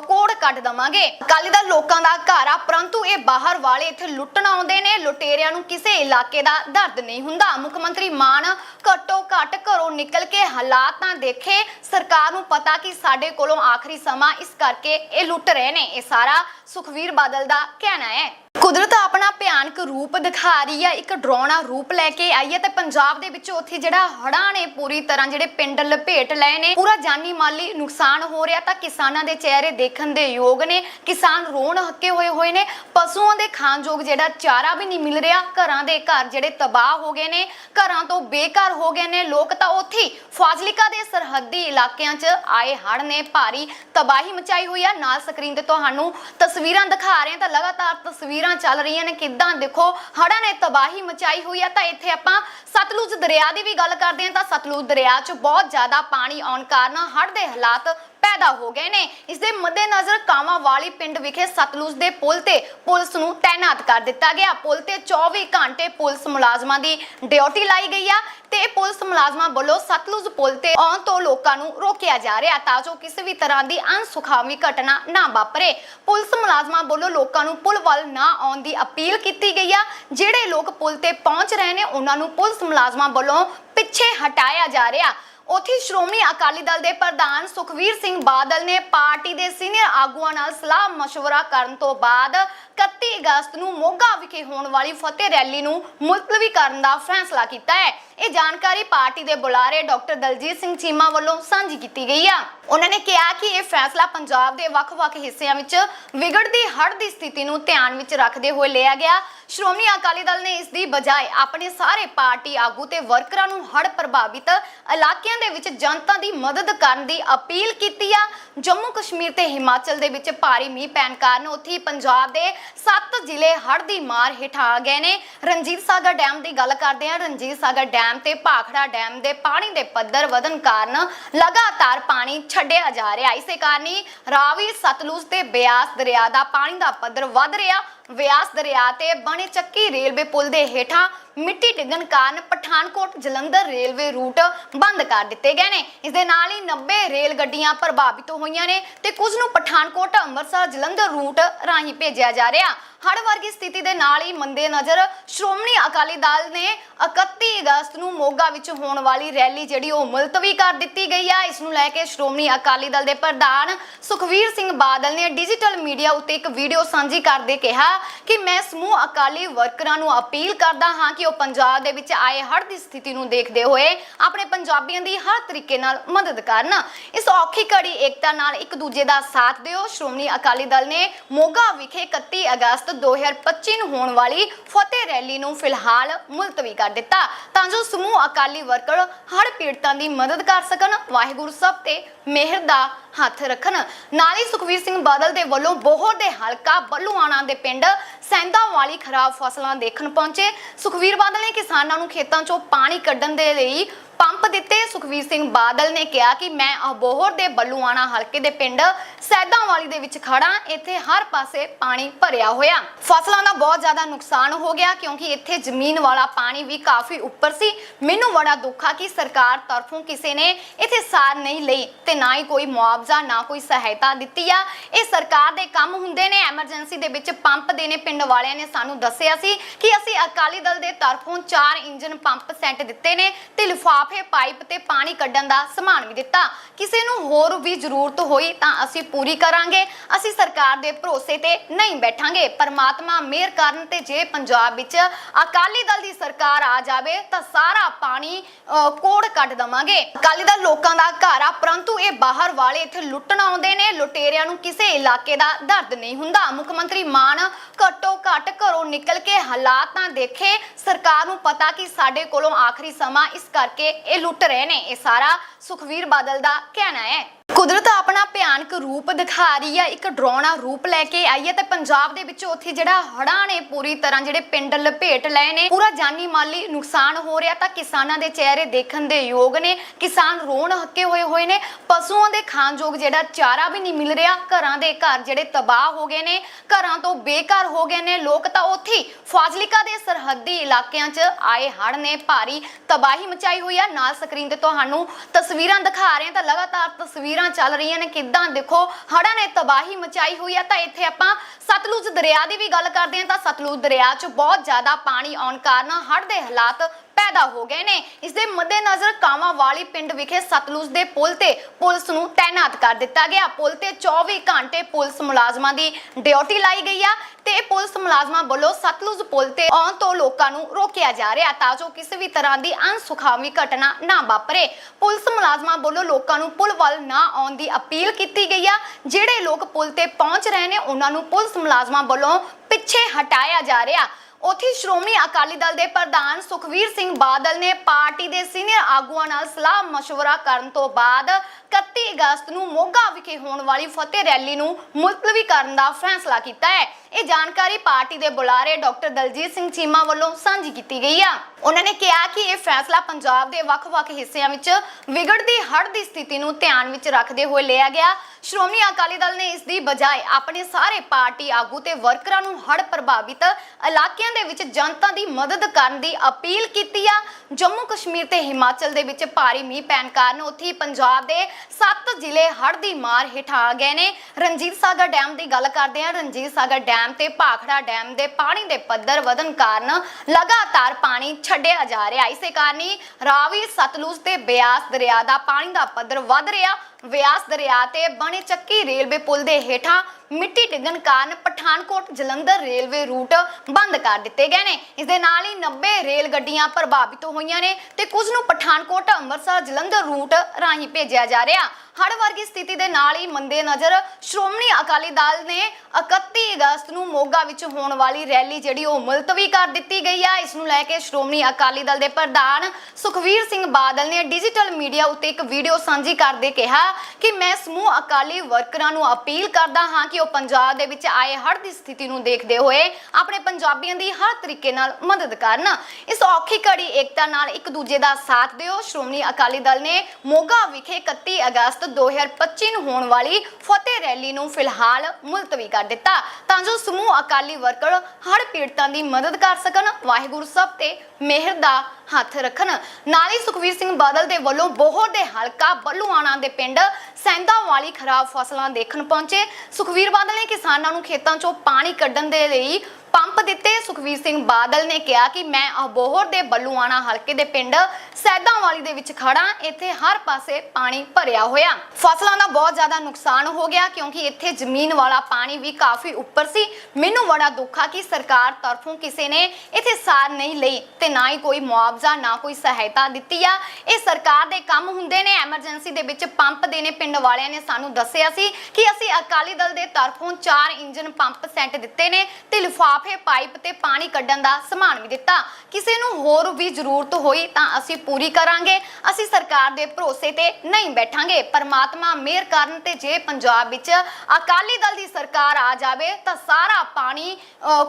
S1: ਕੋੜ ਕੱਢ ਦਵਾਂਗੇ। ਅਕਾਲੀ ਦਲ ਲੋਕਾਂ ਦਾ ਘਰ ਆ, ਪਰੰਤੂ ਇਹ ਬਾਹਰ ਵਾਲੇ ਇੱਥੇ ਲੁੱਟਣ ਆਉਂਦੇ ਨੇ। ਲੁਟੇਰਿਆਂ ਨੂੰ ਕਿਸੇ ਇਲਾਕੇ ਦਾ ਦਰਦ ਨਹੀਂ ਹੁੰਦਾ। ਮੁੱਖ ਮੰਤਰੀ ਮਾਨ ਘੱਟੋ ਘੱਟ ਘਰੋਂ ਨਿਕਲ ਕੇ ਹਾਲਾਤਾਂ ਦੇਖੇ। ਸਰਕਾਰ ਨੂੰ ਪਤਾ ਕਿ ਸਾਡੇ ਕੋਲੋਂ ਆਖਰੀ ਸਮਾਂ ਇਸ ਕਰਕੇ ਇਹ ਲੁੱਟ ਰਹੇ ਨੇ। ਇਹ ਸਾਰਾ ਸੁਖਵੀਰ ਬਾਦਲ ਦਾ ਕਹਿਣਾ ਹੈ। ਕੁਦਰਤ ਆਪਣਾ ਭਿਆਨਕ ਰੂਪ ਦਿਖਾ ਰਹੀ ਹੈ। ਇੱਕ ਡਰਾਉਣਾ ਰੂਪ ਲੈ ਕੇ ਆਈ ਹੈ ਤੇ ਪੰਜਾਬ ਦੇ ਵਿੱਚ ਉੱਥੇ ਜਿਹੜਾ ਹੜ੍ਹਾਂ ਨੇ ਪੂਰੀ ਤਰ੍ਹਾਂ ਜਿਹੜੇ ਪਿੰਡ ਲਪੇਟ ਲਏ ਨੇ। ਪੂਰਾ ਜਾਨੀ ਮਾਲੀ ਨੁਕਸਾਨ ਹੋ ਰਿਹਾ ਤਾਂ ਕਿਸਾਨਾਂ ਦੇ ਚਿਹਰੇ ਦੇਖਣ ਦੇ ਯੋਗ ਨੇ। ਕਿਸਾਨ ਰੋਣ ਹੱਕੇ ਹੋਏ ਹੋਏ ਨੇ। ਪਸ਼ੂਆਂ ਦੇ ਖਾਣਯੋਗ ਜਿਹੜਾ ਚਾਰਾ ਵੀ ਨਹੀਂ ਮਿਲ ਰਿਹਾ। ਘਰਾਂ ਦੇ ਘਰ ਜਿਹੜੇ ਤਬਾਹ ਹੋ ਗਏ ਨੇ। ਘਰਾਂ ਤੋਂ ਬੇਘਰ ਹੋ ਗਏ ਨੇ ਲੋਕ ਤਾਂ ਉੱਥੇ ਫਾਜ਼ਲਿਕਾ ਦੇ ਸਰਹੱਦੀ ਇਲਾਕਿਆਂ 'ਚ ਆਏ ਹੜ ਨੇ। ਭਾਰੀ ਤਬਾਹੀ ਮਚਾਈ ਹੋਈ ਹੈ ਆ, ਨਾਲ ਸਕਰੀਨ ਤੇ ਤੁਹਾਨੂੰ ਤਸਵੀਰਾਂ ਦਿਖਾ ਰਹੇ ਹਾਂ ਤਾਂ ਲਗਾਤਾਰ ਤਸਵੀਰਾਂ ਚੱਲ ਰਹੀਆਂ ਨੇ, ਕਿਦਾਂ ਦੇਖੋ, ਹੜ੍ਹਾਂ ਨੇ ਤਬਾਹੀ ਮਚਾਈ ਹੋਈ ਆ ਤਾਂ ਇੱਥੇ ਆਪਾਂ ਸਤਲੁਜ ਦਰਿਆ ਦੀ ਵੀ ਗੱਲ ਕਰਦੇ ਹਾਂ ਤਾਂ ਸਤਲੁਜ ਦਰਿਆ 'ਚ ਬਹੁਤ ਜ਼ਿਆਦਾ ਪਾਣੀ ਆਉਣ ਕਾਰਨ ਹੜ ਦੇ ਹਾਲਾਤ ਪੈਦਾ ਹੋ ਗਏ ਨੇ। ਇਸ ਦੇ ਮੱਦੇਨਜ਼ਰ ਕਾਵਾਂਵਾਲੀ ਪਿੰਡ ਵਿਖੇ ਸਤਲੁਜ ਦੇ ਪੁਲ ਤੇ ਪੁਲਿਸ ਨੂੰ ਤਾਇਨਾਤ ਕਰ ਦਿੱਤਾ ਗਿਆ। ਪੁਲ ਤੇ 24 ਘੰਟੇ ਪੁਲਿਸ ਮੁਲਾਜ਼ਮਾਂ ਦੀ ਡਿਊਟੀ ਲਾਈ ਗਈ ਆ ਤੇ ਪੁਲਿਸ ਮੁਲਾਜ਼ਮਾਂ ਵੱਲੋਂ ਸਤਲੁਜ ਪੁਲ ਤੇ ਆਉਣ ਤੋਂ ਲੋਕਾਂ ਨੂੰ ਰੋਕਿਆ ਜਾ ਰਿਹਾ ਤਾਂ ਜੋ ਕਿਸੇ ਵੀ ਤਰ੍ਹਾਂ ਦੀ ਅਣਸੁਖਾਵੀ ਘਟਨਾ ਨਾ ਵਾਪਰੇ। ਪੁਲਿਸ ਮੁਲਾਜ਼ਮਾਂ ਵੱਲੋਂ ਲੋਕਾਂ ਨੂੰ ਪੁਲ ਵੱਲ ਨਾ ਆਉਣ ਦੀ ਅਪੀਲ ਕੀਤੀ ਗਈ ਆ। ਜਿਹੜੇ ਲੋਕ ਪੁਲ ਤੇ ਪਹੁੰਚ ਰਹੇ ਨੇ, ਉਹਨਾਂ ਨੂੰ ਪੁਲਿਸ ਮੁਲਾਜ਼ਮਾਂ ਵੱਲੋਂ ਪਿੱਛੇ ਹਟਾਇਆ ਜਾ ਰਿਹਾ। ਉੱਥੇ ਸ਼੍ਰੋਮਣੀ ਅਕਾਲੀ ਦਲ ਦੇ ਪ੍ਰਧਾਨ ਸੁਖਵੀਰ ਸਿੰਘ ਬਾਦਲ ਨੇ ਪਾਰਟੀ ਦੇ ਸੀਨੀਅਰ ਆਗੂਆਂ ਨਾਲ ਸਲਾਹ مشورہ ਕਰਨ ਤੋਂ ਬਾਅਦ 31 ਅਗਸਤ ਨੂੰ ਮੋਗਾ ਵਿਖੇ ਹੋਣ ਵਾਲੀ ਫਤਿਹ ਰੈਲੀ ਨੂੰ ਮੁਲਤਵੀ ਕਰਨ ਦਾ ਫੈਸਲਾ ਕੀਤਾ ਹੈ ਇਹ ਜਾਣਕਾਰੀ ਪਾਰਟੀ ਦੇ ਬੁਲਾਰੇ ਡਾਕਟਰ ਦਲਜੀਤ ਸਿੰਘ ਚੀਮਾ ਵੱਲੋਂ ਸਾਂਝੀ ਕੀਤੀ ਗਈ ਆ। ਉਹਨਾਂ ਨੇ ਕਿਹਾ ਕਿ ਇਹ ਫੈਸਲਾ ਪੰਜਾਬ ਦੇ ਵੱਖ-ਵੱਖ ਹਿੱਸਿਆਂ ਵਿੱਚ ਵਿਗੜਦੀ ਹੜ੍ਹ ਦੀ ਸਥਿਤੀ ਨੂੰ ਧਿਆਨ ਵਿੱਚ ਰੱਖਦੇ ਹੋਏ ਲਿਆ ਗਿਆ। ਸ਼੍ਰੋਮਣੀ ਅਕਾਲੀ ਦਲ ਨੇ ਇਸ ਦੀ ਬਜਾਏ ਆਪਣੇ ਸਾਰੇ ਪਾਰਟੀ ਆਗੂ ਤੇ ਵਰਕਰਾਂ ਨੂੰ ਹੜ੍ਹ ਪ੍ਰਭਾਵਿਤ ਇਲਾਕਿਆਂ ਦੇ ਵਿੱਚ ਜਨਤਾ ਦੀ ਮਦਦ ਕਰਨ ਦੀ ਅਪੀਲ ਕੀਤੀ ਆ। ਜੰਮੂ ਕਸ਼ਮੀਰ ਤੇ ਹਿਮਾਚਲ ਦੇ ਵਿੱਚ ਭਾਰੀ ਮੀਂਹ ਪੈਣ ਕਾਰਨ ਉੱਥੇ ਪੰਜਾਬ ਦੇ 7 ਜ਼ਿਲ੍ਹੇ ਹੜ੍ਹ ਦੀ ਮਾਰ ਹੇਠ ਆ ਗਏ ਨੇ। ਰਣਜੀਤ ਸਾਗਰ ਡੈਮ ਦੀ ਗੱਲ ਕਰਦੇ ਹਾਂ। ਰਣਜੀਤ ਸਾਗਰ ਡੈਮ ਤੇ ਭਾਖੜਾ ਡੈਮ ਦੇ ਪਾਣੀ ਦੇ ਪੱਧਰ ਵਧਣ ਕਾਰਨ ਲਗਾਤਾਰ ਪਾਣੀ ਛੱਡਿਆ ਜਾ ਰਿਹਾ। ਇਸੇ ਕਾਰਨ ਹੀ ਰਾਵੀ ਸਤਲੁਜ ਤੇ ਬਿਆਸ ਦਰਿਆ ਦਾ ਪਾਣੀ ਦਾ ਪੱਧਰ ਵਧ ਰਿਹਾ। ਵਿਆਸ ਦਰਿਆ ਤੇ ਬਣੇ ਚੱਕੀ ਰੇਲਵੇ ਪੁਲ ਦੇ ਹੇਠਾਂ ਮਿੱਟੀ ਡਿੱਗਣ ਕਾਰਨ ਪਠਾਨਕੋਟ ਜਲੰਧਰ ਰੇਲਵੇ ਰੂਟ ਬੰਦ ਕਰ ਦਿੱਤੇ ਗਏ ਨੇ। ਇਸ ਦੇ ਨਾਲ ਹੀ 90 ਰੇਲ ਗੱਡੀਆਂ ਪ੍ਰਭਾਵਿਤ ਹੋਈਆਂ ਨੇ ਤੇ ਕੁਝ ਨੂੰ ਪਠਾਨਕੋਟ, ਅੰਮ੍ਰਿਤਸਰ, ਜਲੰਧਰ ਰੂਟ ਰਾਹੀਂ ਭੇਜਿਆ ਜਾ ਰਿਹਾ। ਹੜ੍ਹ ਵਰਗੀ ਸਥਿਤੀ ਦੇ ਨਾਲ ਹੀ ਮੰਦੇ ਨਜ਼ਰ ਸ਼੍ਰੋਮਣੀ ਅਕਾਲੀ ਦਲ ਨੇ 31 ਅਗਸਤ ਨੂੰ ਮੋਗਾ ਵਿੱਚ ਹੋਣ ਵਾਲੀ ਰੈਲੀ ਜਿਹੜੀ ਉਹ ਮੁਲਤਵੀ ਕਰ ਦਿੱਤੀ ਗਈ ਆ। ਇਸ ਨੂੰ ਲੈ ਕੇ ਸ਼੍ਰੋਮਣੀ ਅਕਾਲੀ ਦਲ ਦੇ ਪ੍ਰਧਾਨ ਸੁਖਵੀਰ ਸਿੰਘ ਬਾਦਲ ਨੇ ਡਿਜੀਟਲ ਮੀਡੀਆ ਉੱਤੇ ਇੱਕ ਵੀਡੀਓ ਸਾਂਝੀ ਕਰਦੇ ਕਿਹਾ ਕਿ ਮੈਂ ਸਮੂਹ ਅਕਾਲੀ ਵਰਕਰਾਂ ਨੂੰ ਅਪੀਲ ਕਰਦਾ ਹਾਂ ਕਿ ਉਹ ਪੰਜਾਬ ਦੇ ਵਿੱਚ ਆਏ ਹੜ੍ਹ ਦੀ ਸਥਿਤੀ ਨੂੰ ਦੇਖਦੇ ਹੋਏ ਆਪਣੇ ਪੰਜਾਬੀਆਂ ਦੀ ਹਰ ਤਰੀਕੇ ਨਾਲ ਮਦਦ ਕਰਨ। ਇਸ ਔਖੀ ਘੜੀ ਏਕਤਾ ਨਾਲ ਇੱਕ ਦੂਜੇ ਦਾ ਸਾਥ ਦਿਓ। ਸ਼੍ਰੋਮਣੀ ਅਕਾਲੀ ਦਲ ਨੇ ਮੋਗਾ ਵਿਖੇ 31 ਅਗਸਤ 2025 ਨੂੰ ਹੋਣ ਵਾਲੀ ਫਤਿਹ ਰੈਲੀ ਨੂੰ ਫਿਲਹਾਲ ਮੁਲਤਵੀ ਕਰ ਦਿੱਤਾ। ਤਾਂ ਜੋ ਸਮੂਹ ਅਕਾਲੀ ਵਰਕਰ ਹੜ੍ਹ ਪੀੜਤਾਂ ਦੀ ਮਦਦ ਕਰ ਸਕਣ। ਵਾਹਿਗੁਰੂ ਸਭ ਤੇ ਮਿਹਰ ਦਾ ਹੱਥ ਰੱਖਣ। ਨਾਲ ਹੀ ਸੁਖਵੀਰ ਸਿੰਘ ਬਾਦਲ ਦੇ ਵੱਲੋਂ ਬੋਹਰ ਦੇ ਹਲਕਾ ਬੱਲੂਆਣਾ ਦੇ ਪਿੰਡ ਸੈਂਦਾ ਵਾਲੀ ਖਰਾਬ ਫਸਲਾਂ ਦੇਖਣ ਪਹੁੰਚੇ। ਸੁਖਵੀਰ ਬਾਦਲ ਨੇ ਕਿਸਾਨਾਂ ਨੂੰ ਖੇਤਾਂ 'ਚੋਂ ਪਾਣੀ ਕੱਢਣ ਦੇ ਲਈ ਪੰਪ ਦਿੱਤੇ। ਸੁਖਵੀਰ ਸਿੰਘ ਬਾਦਲ ਨੇ ਕਿਹਾ ਕਿ ਮੈਂ ਅਬੋਹਰ ਦੇ ਬੱਲੂਆਣਾ ਹਲਕੇ ਦੇ ਪਿੰਡ ਸੈਦਾਂਵਾਲੀ ਦੇ ਵਿੱਚ ਖੜਾ ਇੱਥੇ ਹਰ ਪਾਸੇ ਪਾਣੀ ਭਰਿਆ ਹੋਇਆ। ਫਸਲਾਂ ਦਾ ਬਹੁਤ ਜ਼ਿਆਦਾ ਨੁਕਸਾਨ ਹੋ ਗਿਆ ਕਿਉਂਕਿ ਇੱਥੇ ਜ਼ਮੀਨ ਵਾਲਾ ਪਾਣੀ ਵੀ ਕਾਫੀ ਉੱਪਰ ਸੀ। ਮੈਨੂੰ ਬੜਾ ਦੁੱਖ ਆ ਕਿ ਸਰਕਾਰ ਤਰਫੋਂ ਕਿਸੇ ਨੇ ਇੱਥੇ ਸਾਰ ਨਹੀਂ ਲਈ ਤੇ ਨਾ ਹੀ ਕੋਈ ਮੁਆਵਜ਼ਾ, ਨਾ ਕੋਈ ਸਹਾਇਤਾ ਦਿੱਤੀ ਆ। ਇਹ ਸਰਕਾਰ ਦੇ ਕੰਮ ਹੁੰਦੇ ਨੇ। ਐਮਰਜੈਂਸੀ ਦੇ ਵਿੱਚ ਪੰਪ ਦੇਣੇ ਪਿੰਡ ਵਾਲਿਆਂ ਨੇ ਸਾਨੂੰ ਦੱਸਿਆ ਸੀ ਕਿ ਅਸੀਂ ਅਕਾਲੀ ਦਲ ਦੇ ਤਰਫੋਂ 4 ਇੰਜਨ ਪੰਪ ਸੈੱਟ ਦਿੱਤੇ ਨੇ ਤੇ ਲਿਫਾਫ ਪਾਈਪ ਤੇ ਪਾਣੀ ਕੱਢਣ ਦਾ ਸਮਾਨ ਵੀ ਦਿੱਤਾ। ਕਿਸੇ ਨੂੰ ਹੋਰ ਵੀ ਜ਼ਰੂਰਤ ਹੋਈ ਤਾਂ ਅਸੀਂ ਪੂਰੀ ਕਰਾਂਗੇ। ਅਸੀਂ ਸਰਕਾਰ ਦੇ ਭਰੋਸੇ ਤੇ ਨਹੀਂ ਬੈਠਾਂਗੇ। ਪਰਮਾਤਮਾ ਮਿਹਰ ਕਰਨ ਤੇ ਜੇ ਪੰਜਾਬ ਵਿੱਚ ਅਕਾਲੀ ਦਲ ਦੀ ਸਰਕਾਰ ਆ ਜਾਵੇ ਤਾਂ ਸਾਰਾ ਪਾਣੀ ਅਹ, ਕੋੜ ਕੱਢ ਦਵਾਂਗੇ। ਅਕਾਲੀ ਦਲ ਲੋਕਾਂ ਦਾ ਘਰ ਆ ਪਰੰਤੂ ਇਹ ਬਾਹਰ ਵਾਲੇ ਇੱਥੇ ਲੁੱਟਣ ਆਉਂਦੇ ਨੇ। ਲੁਟੇਰਿਆਂ ਨੂੰ ਕਿਸੇ ਇਲਾਕੇ ਦਾ ਦਰਦ ਨਹੀਂ ਹੁੰਦਾ। ਮੁੱਖ ਮੰਤਰੀ ਮਾਨ ਘੱਟੋ ਘੱਟ ਘਰੋਂ ਨਿਕਲ ਕੇ ਹਾਲਾਤ ਤਾਂ ਦੇਖੇ। ਸਰਕਾਰ ਨੂੰ ਪਤਾ ਕਿ ਸਾਡੇ ਕੋਲੋਂ ਆਖਰੀ ਸਮਾਂ ਇਸ ਕਰਕੇ ਇਹ ਲੁੱਟ ਰਹੇ ਨੇ ਇਹ ਸਾਰਾ ਸੁਖਵੀਰ ਬਾਦਲ ਦਾ ਕਹਿਣਾ ਹੈ। ਕੁਦਰਤ ਆਪਣਾ ਭਿਆਨਕ ਰੂਪ ਦਿਖਾ ਰਹੀ ਹੈ। ਇੱਕ ਡਰਾਉਣਾ ਰੂਪ ਲੈ ਕੇ ਆਈ ਹੈ ਤੇ ਪੰਜਾਬ ਦੇ ਵਿੱਚ ਉੱਥੇ ਜਿਹੜਾ ਹੜ੍ਹਾਂ ਨੇ ਪੂਰੀ ਤਰ੍ਹਾਂ ਜਿਹੜੇ ਪਿੰਡ ਲਪੇਟ ਲਏ ਨੇ, ਪੂਰਾ ਜਾਨੀ ਮਾਲੀ ਨੁਕਸਾਨ ਹੋ ਰਿਹਾ ਤਾਂ ਕਿਸਾਨਾਂ ਦੇ ਚਿਹਰੇ ਦੇਖਣ ਦੇ ਯੋਗ ਨੇ। ਕਿਸਾਨ ਰੋਣ ਹੱਕੇ ਹੋਏ ਹੋਏ ਨੇ। ਪਸ਼ੂਆਂ ਦੇ ਖਾਣਯੋਗ ਜਿਹੜਾ ਚਾਰਾ ਵੀ ਨਹੀਂ ਮਿਲ ਰਿਹਾ। ਘਰਾਂ ਦੇ ਘਰ ਜਿਹੜੇ ਤਬਾਹ ਹੋ ਗਏ ਨੇ, ਘਰਾਂ ਤੋਂ ਬੇਘਰ ਹੋ ਗਏ ਨੇ ਲੋਕ ਤਾਂ ਉੱਥੇ ਫਾਜ਼ਲਿਕਾ ਦੇ ਸਰਹੱਦੀ ਇਲਾਕਿਆਂ 'ਚ ਆਏ ਹੜ ਨੇ ਭਾਰੀ ਤਬਾਹੀ ਮਚਾਈ ਹੋਈ ਆ ਨਾਲ ਸਕਰੀਨ ਤੇ ਤੁਹਾਨੂੰ ਤਸਵੀਰਾਂ ਦਿਖਾ ਰਹੇ ਹਾਂ ਤਾਂ ਲਗਾਤਾਰ ਤਸਵੀਰਾਂ ਚੱਲ ਰਹੀਆਂ ਨੇ, ਕਿਦਾਂ ਦੇਖੋ, ਹੜ੍ਹਾਂ ਨੇ ਤਬਾਹੀ ਮਚਾਈ ਹੋਈ ਆ ਤਾਂ ਇੱਥੇ ਆਪਾਂ ਸਤਲੁਜ ਦਰਿਆ ਦੀ ਵੀ ਗੱਲ ਕਰਦੇ ਹਾਂ ਤਾਂ ਸਤਲੁਜ ਦਰਿਆ 'ਚ ਬਹੁਤ ਜ਼ਿਆਦਾ ਪਾਣੀ ਆਉਣ ਕਾਰਨ ਹੜ੍ਹ ਦੇ ਹਾਲਾਤ ਪੈਦਾ ਹੋ ਗਏ ਨੇ। ਇਸ ਦੇ ਮੱਦੇਨਜ਼ਰ ਕਾਵਾਂਵਾਲੀ ਪਿੰਡ ਵਿਖੇ ਸਤਲੁਜ ਦੇ ਪੁਲ ਤੇ ਪੁਲਿਸ ਨੂੰ ਤਾਇਨਾਤ ਕਰ ਦਿੱਤਾ ਗਿਆ। ਪੁਲ ਤੇ 24 ਘੰਟੇ ਪੁਲਿਸ ਮੁਲਾਜ਼ਮਾਂ ਦੀ ਡਿਊਟੀ ਲਾਈ ਗਈ ਆ ਤੇ ਪੁਲਿਸ ਮੁਲਾਜ਼ਮਾਂ ਵੱਲੋਂ ਸਤਲੁਜ ਪੁਲ ਤੇ ਆਉਣ ਤੋਂ ਲੋਕਾਂ ਨੂੰ ਰੋਕਿਆ ਜਾ ਰਿਹਾ ਤਾਂ ਜੋ ਕਿਸੇ ਵੀ ਤਰ੍ਹਾਂ ਦੀ ਅਣਸੁਖਾਵੀ ਘਟਨਾ ਨਾ ਵਾਪਰੇ। ਪੁਲਿਸ ਮੁਲਾਜ਼ਮਾਂ ਵੱਲੋਂ ਲੋਕਾਂ ਨੂੰ ਪੁਲ ਵੱਲ ਨਾ ਆਉਣ ਦੀ ਅਪੀਲ ਕੀਤੀ ਗਈ ਆ। ਜਿਹੜੇ ਲੋਕ ਪੁਲ ਤੇ ਪਹੁੰਚ ਰਹੇ ਨੇ, ਉਹਨਾਂ ਨੂੰ ਪੁਲਿਸ ਮੁਲਾਜ਼ਮਾਂ ਵੱਲੋਂ ਪਿੱਛੇ ਹਟਾਇਆ ਜਾ ਰਿਹਾ। ਉੱਥੇ ਸ਼੍ਰੋਮਣੀ ਅਕਾਲੀ ਦਲ ਦੇ ਪ੍ਰਧਾਨ ਸੁਖਵੀਰ ਸਿੰਘ ਬਾਦਲ ਨੇ ਪਾਰਟੀ ਦੇ ਸੀਨੀਅਰ ਆਗੂਆਂ ਨਾਲ ਸਲਾਹ مشورہ ਕਰਨ ਤੋਂ ਬਾਅਦ 31 ਅਗਸਤ ਨੂੰ ਮੋਗਾ ਵਿਖੇ ਹੋਣ ਵਾਲੀ ਫਤਿਹ ਰੈਲੀ ਨੂੰ ਮੁਲਤਵੀ ਕਰਨ ਦਾ ਫੈਸਲਾ ਕੀਤਾ ਹੈ। ਇਹ ਜਾਣਕਾਰੀ ਪਾਰਟੀ ਦੇ ਬੁਲਾਰੇ ਡਾਕਟਰ ਦਲਜੀਤ ਸਿੰਘ ਚੀਮਾ ਵੱਲੋਂ ਸਾਂਝੀ ਕੀਤੀ ਗਈ ਆ। ਉਹਨਾਂ ਨੇ ਕਿਹਾ ਕਿ ਇਹ ਫੈਸਲਾ ਪੰਜਾਬ ਦੇ ਵੱਖ-ਵੱਖ ਹਿੱਸਿਆਂ ਵਿੱਚ ਵਿਗੜਦੀ ਹੜ੍ਹ ਦੀ ਸਥਿਤੀ ਨੂੰ ਧਿਆਨ ਵਿੱਚ ਰੱਖਦੇ ਹੋਏ ਲਿਆ ਗਿਆ। ਸ਼੍ਰੋਮਣੀ ਅਕਾਲੀ ਦਲ ਨੇ ਇਸ ਦੀ ਬਜਾਏ ਆਪਣੇ ਸਾਰੇ ਪਾਰਟੀ ਆਗੂ ਤੇ ਵਰਕਰਾਂ ਨੂੰ ਹੜ੍ਹ ਪ੍ਰਭਾਵਿਤ ਇਲਾਕਿਆਂ ਦੇ ਵਿੱਚ ਜਨਤਾ ਦੀ ਮਦਦ ਕਰਨ ਦੀ ਅਪੀਲ ਕੀਤੀ ਆ। ਜੰਮੂ ਕਸ਼ਮੀਰ ਤੇ ਹਿਮਾਚਲ ਦੇ ਵਿੱਚ ਭਾਰੀ ਮੀਂਹ ਪੈਣ ਕਾਰਨ ਉੱਥੇ ਪੰਜਾਬ ਦੇ ਸੱਤ ਜ਼ਿਲ੍ਹੇ ਹੜ੍ਹ ਦੀ ਮਾਰ ਹੇਠ ਆ ਗਏ ਨੇ। ਰਣਜੀਤ ਸਾਗਰ ਡੈਮ ਦੀ ਗੱਲ ਕਰਦੇ ਹਾਂ। ਰਣਜੀਤ ਸਾਗਰ ਡੈਮ ਤੇ ਭਾਖੜਾ ਡੈਮ ਦੇ ਪਾਣੀ ਦੇ ਪੱਧਰ ਵਧਣ ਕਾਰਨ ਲਗਾਤਾਰ ਪਾਣੀ ਛੱਡਿਆ ਜਾ ਰਿਹਾ। ਇਸੇ ਕਾਰਨ ਹੀ ਰਾਵੀ, ਸਤਲੁਜ ਤੇ ਬਿਆਸ ਦਰਿਆ ਦਾ ਪਾਣੀ ਦਾ ਪੱਧਰ ਵੱਧ ਰਿਹਾ। ਵਿਆਸ ਦਰਿਆ ਤੇ ਬਣੇ ਚੱਕੀ ਰੇਲਵੇ ਪੁਲ ਦੇ ਹੇਠਾਂ ਮਿੱਟੀ ਡਿੱਗਣ ਕਾਰਨ ਪਠਾਨਕੋਟ ਜਲੰਧਰ ਰੇਲਵੇ ਰੂਟ ਬੰਦ ਕਰ ਦਿੱਤੇ ਗਏ ਨੇ। ਇਸ ਦੇ ਨਾਲ ਹੀ 90 ਰੇਲ ਗੱਡੀਆਂ ਪ੍ਰਭਾਵਿਤ ਹੋਈਆਂ ਨੇ ਤੇ ਕੁਝ ਨੂੰ ਪਠਾਨਕੋਟ, ਅੰਮ੍ਰਿਤਸਰ, ਜਲੰਧਰ ਰੂਟ ਰਾਹੀਂ ਭੇਜਿਆ ਜਾ ਰਿਹਾ। ਹੜ੍ਹ ਵਰਗੀ ਸਥਿਤੀ ਦੇ ਨਾਲ ਹੀ ਮੰਦੇ ਨਜ਼ਰ ਸ਼੍ਰੋਮਣੀ ਅਕਾਲੀ ਦਲ ਨੇ 31 ਅਗਸਤ ਨੂੰ ਮੋਗਾ ਵਿੱਚ ਹੋਣ ਵਾਲੀ ਰੈਲੀ ਜਿਹੜੀ ਉਹ ਮੁਲਤਵੀ ਕਰ ਦਿੱਤੀ ਗਈ ਆ। ਇਸ ਨੂੰ ਲੈ ਕੇ ਸ਼੍ਰੋਮਣੀ ਅਕਾਲੀ ਦਲ ਦੇ ਪ੍ਰਧਾਨ ਸੁਖਵੀਰ ਸਿੰਘ ਬਾਦਲ ਨੇ ਡਿਜੀਟਲ ਮੀਡੀਆ ਉੱਤੇ ਇੱਕ ਵੀਡੀਓ ਸਾਂਝੀ ਕਰਦੇ ਕਿਹਾ ਕਿ ਮੈਂ ਸਮੂਹ ਅਕਾਲੀ ਵਰਕਰਾਂ ਨੂੰ ਅਪੀਲ ਕਰਦਾ ਹਾਂ ਕਿ ਉਹ ਪੰਜਾਬ ਦੇ ਵਿੱਚ ਆਏ ਹੜ੍ਹ ਦੀ ਸਥਿਤੀ ਨੂੰ ਦੇਖਦੇ ਹੋਏ ਆਪਣੇ ਪੰਜਾਬੀਆਂ ਦੀ ਹਰ ਤਰੀਕੇ ਨਾਲ ਮਦਦ ਕਰਨ। ਇਸ ਔਖੀ ਘੜੀ ਏਕਤਾ ਨਾਲ ਇੱਕ ਦੂਜੇ ਦਾ ਸਾਥ ਦਿਓ। ਸ਼੍ਰੋਮਣੀ ਅਕਾਲੀ ਦਲ ਨੇ ਮੋਗਾ ਵਿਖੇ 31 ਅਗਸਤ 2025 ਨੂੰ ਹੋਣ ਵਾਲੀ ਫਤਿਹ ਰੈਲੀ ਨੂੰ ਫਿਲਹਾਲ ਮੁਲਤਵੀ ਕਰ ਦਿੱਤਾ। ਤਾਂ ਜੋ ਸਮੂਹ ਅਕਾਲੀ ਵਰਕਰ ਹੜ੍ਹ ਪੀੜਤਾਂ ਦੀ ਮਦਦ ਕਰ ਸਕਣ। ਵਾਹਿਗੁਰੂ ਸਭ ਤੇ ਮਿਹਰ ਦਾ ਹੱਥ ਰੱਖਣ। ਨਾਲ ਹੀ ਸੁਖਵੀਰ ਸਿੰਘ ਬਾਦਲ ਦੇ ਵੱਲੋਂ ਬੋਹਰ ਦੇ ਹਲਕਾ ਬੱਲੂਆਣਾ ਦੇ ਪਿੰਡ ਸੈਂਦਾ ਵਾਲੀ ਖਰਾਬ ਫਸਲਾਂ ਦੇਖਣ ਪਹੁੰਚੇ। ਸੁਖਵੀਰ ਬਾਦਲ ਨੇ ਕਿਸਾਨਾਂ ਨੂੰ ਖੇਤਾਂ 'ਚੋਂ ਪਾਣੀ ਕੱਢਣ ਦੇ ਲਈ ਪੰਪ ਦਿੱਤੇ। ਸੁਖਵੀਰ ਸਿੰਘ ਬਾਦਲ ਨੇ ਕਿਹਾ ਕਿ ਮੈਂ ਅਬੋਹਰ ਦੇ ਬੱਲੂਆਣਾ ਹਲਕੇ ਦੇ ਪਿੰਡ ਸੈਦਾਂਵਾਲੀ ਦੇ ਵਿੱਚ ਖੜਾ ਇੱਥੇ ਹਰ ਪਾਸੇ ਪਾਣੀ ਭਰਿਆ ਹੋਇਆ। ਫਸਲਾਂ ਦਾ ਬਹੁਤ ਜ਼ਿਆਦਾ ਨੁਕਸਾਨ ਹੋ ਗਿਆ ਕਿਉਂਕਿ ਇੱਥੇ ਜ਼ਮੀਨ ਵਾਲਾ ਪਾਣੀ ਵੀ ਕਾਫੀ ਉੱਪਰ ਸੀ। ਮੈਨੂੰ ਬੜਾ ਦੁੱਖ ਆ ਕਿ ਸਰਕਾਰ ਤਰਫੋਂ ਕਿਸੇ ਨੇ ਇੱਥੇ ਸਾਰ ਨਹੀਂ ਲਈ ਤੇ ਨਾ ਹੀ ਕੋਈ ਮੁਆਵਜ਼ਾ, ਨਾ ਕੋਈ ਸਹਾਇਤਾ ਦਿੱਤੀ ਆ। ਇਹ ਸਰਕਾਰ ਦੇ ਕੰਮ ਹੁੰਦੇ ਨੇ। ਐਮਰਜੈਂਸੀ ਦੇ ਵਿੱਚ ਪੰਪ ਦੇਣੇ ਪਿੰਡ ਵਾਲਿਆਂ ਨੇ ਸਾਨੂੰ ਦੱਸਿਆ ਸੀ ਕਿ ਅਸੀਂ ਅਕਾਲੀ ਦਲ ਦੇ ਤਰਫੋਂ 4 ਇੰਜਨ ਪੰਪ ਸੈੱਟ ਦਿੱਤੇ ਨੇ ਤੇ ਲਿਫਾਫ ਪਾਈਪ ਤੇ ਪਾਣੀ ਕੱਢਣ ਦਾ ਸਮਾਨ ਵੀ ਦਿੱਤਾ। ਕਿਸੇ ਨੂੰ ਹੋਰ ਵੀ ਜ਼ਰੂਰਤ ਹੋਈ ਤਾਂ ਅਸੀਂ ਪੂਰੀ ਕਰਾਂਗੇ। ਅਸੀਂ ਸਰਕਾਰ ਦੇ ਭਰੋਸੇ ਤੇ ਨਹੀਂ ਬੈਠਾਂਗੇ। ਪਰਮਾਤਮਾ ਮਿਹਰ ਕਰਨ ਤੇ ਜੇ ਪੰਜਾਬ ਵਿੱਚ ਅਕਾਲੀ ਦਲ ਦੀ ਸਰਕਾਰ ਆ ਜਾਵੇ ਤਾਂ ਸਾਰਾ ਪਾਣੀ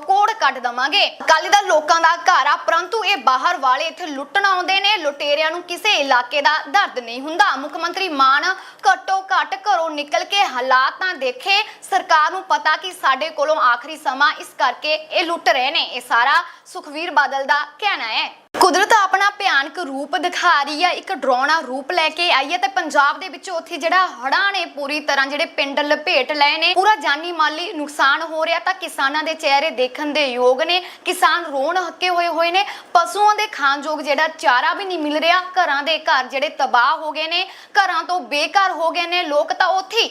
S1: ਕੋੜ ਕੱਢ ਦਵਾਂਗੇ। ਅਕਾਲੀ ਦਲ ਲੋਕਾਂ ਦਾ ਘਰ ਆ, ਪਰੰਤੂ ਇਹ ਬਾਹਰ ਵਾਲੇ ਇੱਥੇ ਲੁੱਟਣ ਆਉਂਦੇ ਨੇ। ਲੁਟੇਰਿਆਂ ਨੂੰ ਕਿਸੇ ਇਲਾਕੇ ਦਾ ਦਰਦ ਨਹੀਂ ਹੁੰਦਾ। ਮੁੱਖ ਮੰਤਰੀ ਮਾਨ ਘੱਟੋ ਘੱਟ ਘਰੋਂ ਨਿਕਲ ਕੇ ਹਾਲਾਤਾਂ ਦੇਖੇ। ਸਰਕਾਰ ਨੂੰ ਪਤਾ ਕਿ ਸਾਡੇ ਕੋਲੋਂ ਆਖਰੀ ਸਮਾਂ। ਇਸ ਕਰਕੇ ਇਹ ਲੁੱਟ ਰਹੇ ਨੇ। ਇਹ ਸਾਰਾ ਸੁਖਵੀਰ ਬਾਦਲ ਦਾ ਕਹਿਣਾ ਹੈ। ਕੁਦਰਤ ਆਪਣਾ ਭਿਆਨਕ ਰੂਪ ਦਿਖਾ ਰਹੀ ਹੈ। ਇੱਕ ਡਰਾਉਣਾ ਰੂਪ ਲੈ ਕੇ ਆਈ ਹੈ ਤੇ ਪੰਜਾਬ ਦੇ ਵਿੱਚ ਉੱਥੇ ਜਿਹੜਾ ਹੜ੍ਹਾਂ ਨੇ ਪੂਰੀ ਤਰ੍ਹਾਂ ਜਿਹੜੇ ਪਿੰਡ ਲਪੇਟ ਲਏ ਨੇ, ਪੂਰਾ ਜਾਨੀ ਮਾਲੀ ਨੁਕਸਾਨ ਹੋ ਰਿਹਾ ਤਾਂ ਕਿਸਾਨਾਂ ਦੇ ਚਿਹਰੇ ਦੇਖਣ ਦੇ ਯੋਗ ਨੇ। ਕਿਸਾਨ ਰੋਣ ਹੱਕੇ ਹੋਏ ਹੋਏ ਨੇ, ਪਸ਼ੂਆਂ ਦੇ ਖਾਣਯੋਗ ਜਿਹੜਾ ਚਾਰਾ ਵੀ ਨਹੀਂ ਮਿਲ ਰਿਹਾ, ਘਰਾਂ ਦੇ ਘਰ ਜਿਹੜੇ ਤਬਾਹ ਹੋ ਗਏ ਨੇ, ਘਰਾਂ ਤੋਂ ਬੇਘਰ ਹੋ ਗਏ ਨੇ ਲੋਕ ਤਾਂ ਉੱਥੇ ਹੀ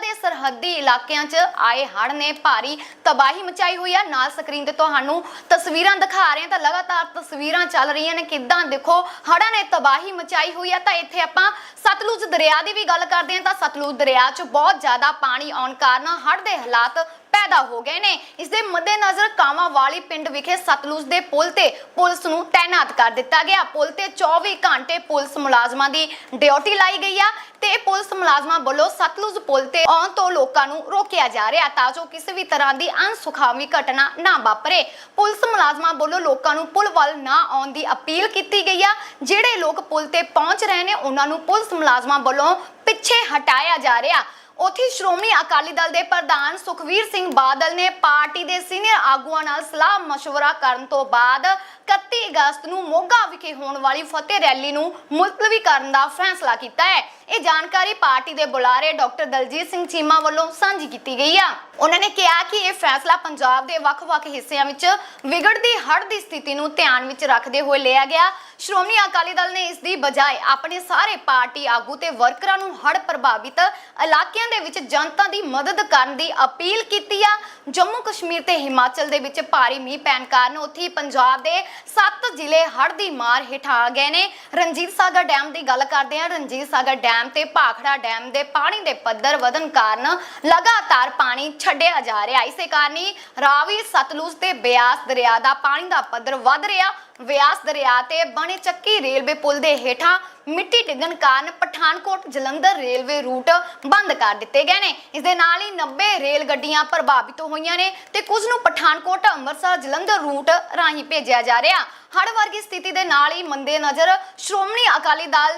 S1: ਦੇ ਸਰਹੱਦੀ ਇਲਾਕਿਆਂ 'ਚ ਆਏ ਹੜ ਨੇ ਭਾਰੀ ਤਬਾਹੀ ਮਚਾਈ ਹੋਈ ਹੈ ਨਾਲ ਸਕਰੀਨ ਤੇ ਤੁਹਾਨੂੰ ਤਸਵੀਰਾਂ ਦਿਖਾ ਰਹੇ ਹਾਂ ਤਾਂ ਲਗਾਤਾਰ ਤਸਵੀਰਾਂ ਚੱਲ ਰਹੀਆਂ ਨੇ, ਕਿੱਦਾਂ ਦੇਖੋ, ਹੜ੍ਹਾਂ ਨੇ ਤਬਾਹੀ ਮਚਾਈ ਹੋਈ ਆ, ਤਾਂ ਇੱਥੇ ਆਪਾਂ ਸਤਲੁਜ ਦਰਿਆ ਦੀ ਵੀ ਗੱਲ ਕਰਦੇ ਹਾਂ, ਤਾਂ ਸਤਲੁਜ ਦਰਿਆ 'ਚ ਬਹੁਤ ਜ਼ਿਆਦਾ ਪਾਣੀ ਆਉਣ ਕਾਰਨ ਹੜ੍ਹ ਦੇ ਹਾਲਾਤ ਪੈਦਾ ਹੋ ਗਏ ਨੇ। ਇਸ ਦੇ ਮੱਦੇਨਜ਼ਰ ਕਾਵਾਂਵਾਲੀ ਪਿੰਡ ਵਿਖੇ ਸਤਲੁਜ ਦੇ ਪੁਲ ਤੇ ਪੁਲਿਸ ਨੂੰ ਤਾਇਨਾਤ ਕਰ ਦਿੱਤਾ ਗਿਆ। ਪੁਲ ਤੇ 24 ਘੰਟੇ ਪੁਲਿਸ ਮੁਲਾਜ਼ਮਾਂ ਦੀ ਡਿਊਟੀ ਲਾਈ ਗਈ ਆ ਤੇ ਪੁਲਿਸ ਮੁਲਾਜ਼ਮਾਂ ਵੱਲੋਂ ਸਤਲੁਜ ਪੁਲ ਤੇ ਆਉਣ ਤੋਂ ਲੋਕਾਂ ਨੂੰ ਰੋਕਿਆ ਜਾ ਰਿਹਾ ਤਾਂ ਜੋ ਕਿਸੇ ਵੀ ਤਰ੍ਹਾਂ ਦੀ ਅਣਸੁਖਾਵੀ ਘਟਨਾ ਨਾ ਵਾਪਰੇ। ਪੁਲਿਸ ਮੁਲਾਜ਼ਮਾਂ ਵੱਲੋਂ ਲੋਕਾਂ ਨੂੰ ਪੁਲ ਵੱਲ ਨਾ ਆਉਣ ਦੀ ਅਪੀਲ ਕੀਤੀ ਗਈ ਆ। ਜਿਹੜੇ ਲੋਕ ਪੁਲ ਤੇ ਪਹੁੰਚ ਰਹੇ ਨੇ, ਉਹਨਾਂ ਨੂੰ ਪੁਲਿਸ ਮੁਲਾਜ਼ਮਾਂ ਵੱਲੋਂ ਪਿੱਛੇ ਹਟਾਇਆ ਜਾ ਰਿਹਾ। ਉੱਥੇ ਸ਼੍ਰੋਮਣੀ ਅਕਾਲੀ ਦਲ ਦੇ ਪ੍ਰਧਾਨ ਸੁਖਵੀਰ ਸਿੰਘ ਬਾਦਲ ਨੇ ਪਾਰਟੀ ਦੇ ਸੀਨੀਅਰ ਆਗੂਆਂ ਨਾਲ ਸਲਾਹ مشورہ ਕਰਨ ਤੋਂ ਬਾਅਦ 31 ਅਗਸਤ ਨੂੰ ਮੋਗਾ ਵਿਖੇ ਹੋਣ ਵਾਲੀ ਫਤਿਹ ਰੈਲੀ ਨੂੰ ਮੁਲਤਵੀ ਕਰਨ ਦਾ ਫੈਸਲਾ ਕੀਤਾ ਹੈ ਇਹ ਜਾਣਕਾਰੀ ਪਾਰਟੀ ਦੇ ਬੁਲਾਰੇ ਡਾਕਟਰ ਦਲਜੀਤ ਸਿੰਘ ਚੀਮਾ ਵੱਲੋਂ ਸਾਂਝੀ ਕੀਤੀ ਗਈ ਆ ਉਹਨਾਂ ਨੇ ਕਿਹਾ ਕਿ ਇਹ ਫੈਸਲਾ ਪੰਜਾਬ ਦੇ ਵੱਖ-ਵੱਖ ਹਿੱਸਿਆਂ ਵਿੱਚ ਵਿਗੜਦੀ ਹੜ੍ਹ ਦੀ ਸਥਿਤੀ ਨੂੰ ਧਿਆਨ ਵਿੱਚ ਰੱਖਦੇ ਹੋਏ ਲਿਆ ਗਿਆ ਸ਼੍ਰੋਮਣੀ ਅਕਾਲੀ ਦਲ ਨੇ ਇਸ ਦੀ ਬਜਾਏ ਆਪਣੇ ਸਾਰੇ ਪਾਰਟੀ ਆਗੂ ਤੇ ਵਰਕਰਾਂ ਨੂੰ ਹੜ੍ਹ ਪ੍ਰਭਾਵਿਤ ਇਲਾਕਿਆਂ ਦੇ ਵਿੱਚ ਜਨਤਾ ਦੀ ਮਦਦ ਕਰਨ ਦੀ ਅਪੀਲ ਕੀਤੀ ਆ। ਜੰਮੂ ਕਸ਼ਮੀਰ ਤੇ ਹਿਮਾਚਲ ਦੇ ਵਿੱਚ ਭਾਰੀ ਮੀਂਹ ਪੈਣ ਕਾਰਨ ਉੱਥੇ ਪੰਜਾਬ ਦੇ 7 ਜ਼ਿਲ੍ਹੇ ਹੜ੍ਹ ਦੀ ਮਾਰ ਹੇਠ ਆ ਗਏ ਨੇ। ਰਣਜੀਤ ਸਾਗਰ ਡੈਮ ਦੀ ਗੱਲ ਕਰਦੇ ਹਾਂ। ਰਣਜੀਤ ਸਾਗਰ ਡੈਮ ਤੇ ਭਾਖੜਾ ਡੈਮ ਦੇ ਪਾਣੀ ਦੇ ਪੱਧਰ ਵਧਣ ਕਾਰਨ ਲਗਾਤਾਰ ਪਾਣੀ ਛੱਡਿਆ ਜਾ ਰਿਹਾ। ਇਸੇ ਕਾਰਨ ਹੀ ਰਾਵੀ, ਸਤਲੁਜ ਤੇ ਬਿਆਸ ਦਰਿਆ ਦਾ ਪਾਣੀ ਦਾ ਪੱਧਰ ਵੱਧ ਰਿਹਾ। ਵਿਆਸ ਦਰਿਆ ਤੇ ਬਣੇ ਚੱਕੀ ਰੇਲਵੇ ਪੁਲ ਦੇ ਹੇਠਾਂ ਮਿੱਟੀ ਡਿੱਗਣ ਕਾਰਨ ਪਠਾਨਕੋਟ ਜਲੰਧਰ ਰੇਲਵੇ ਰੂਟ ਬੰਦ ਕਰ ਦਿੱਤੇ ਗਏ ਨੇ। ਇਸ ਦੇ ਨਾਲ ਹੀ 90 ਰੇਲ ਗੱਡੀਆਂ ਪ੍ਰਭਾਵਿਤ ਹੋਈਆਂ ਨੇ ਤੇ ਕੁਝ ਨੂੰ ਪਠਾਨਕੋਟ, ਅੰਮ੍ਰਿਤਸਰ, ਜਲੰਧਰ ਰੂਟ ਰਾਹੀਂ ਭੇਜਿਆ ਜਾ ਰਿਹਾ। ਹੜ੍ਹ ਵਰਗੀ ਸਥਿਤੀ ਦੇ ਨਾਲ ਹੀ ਮੰਦੇ ਨਜ਼ਰ ਸ਼੍ਰੋਮਣੀ ਅਕਾਲੀ ਦਲ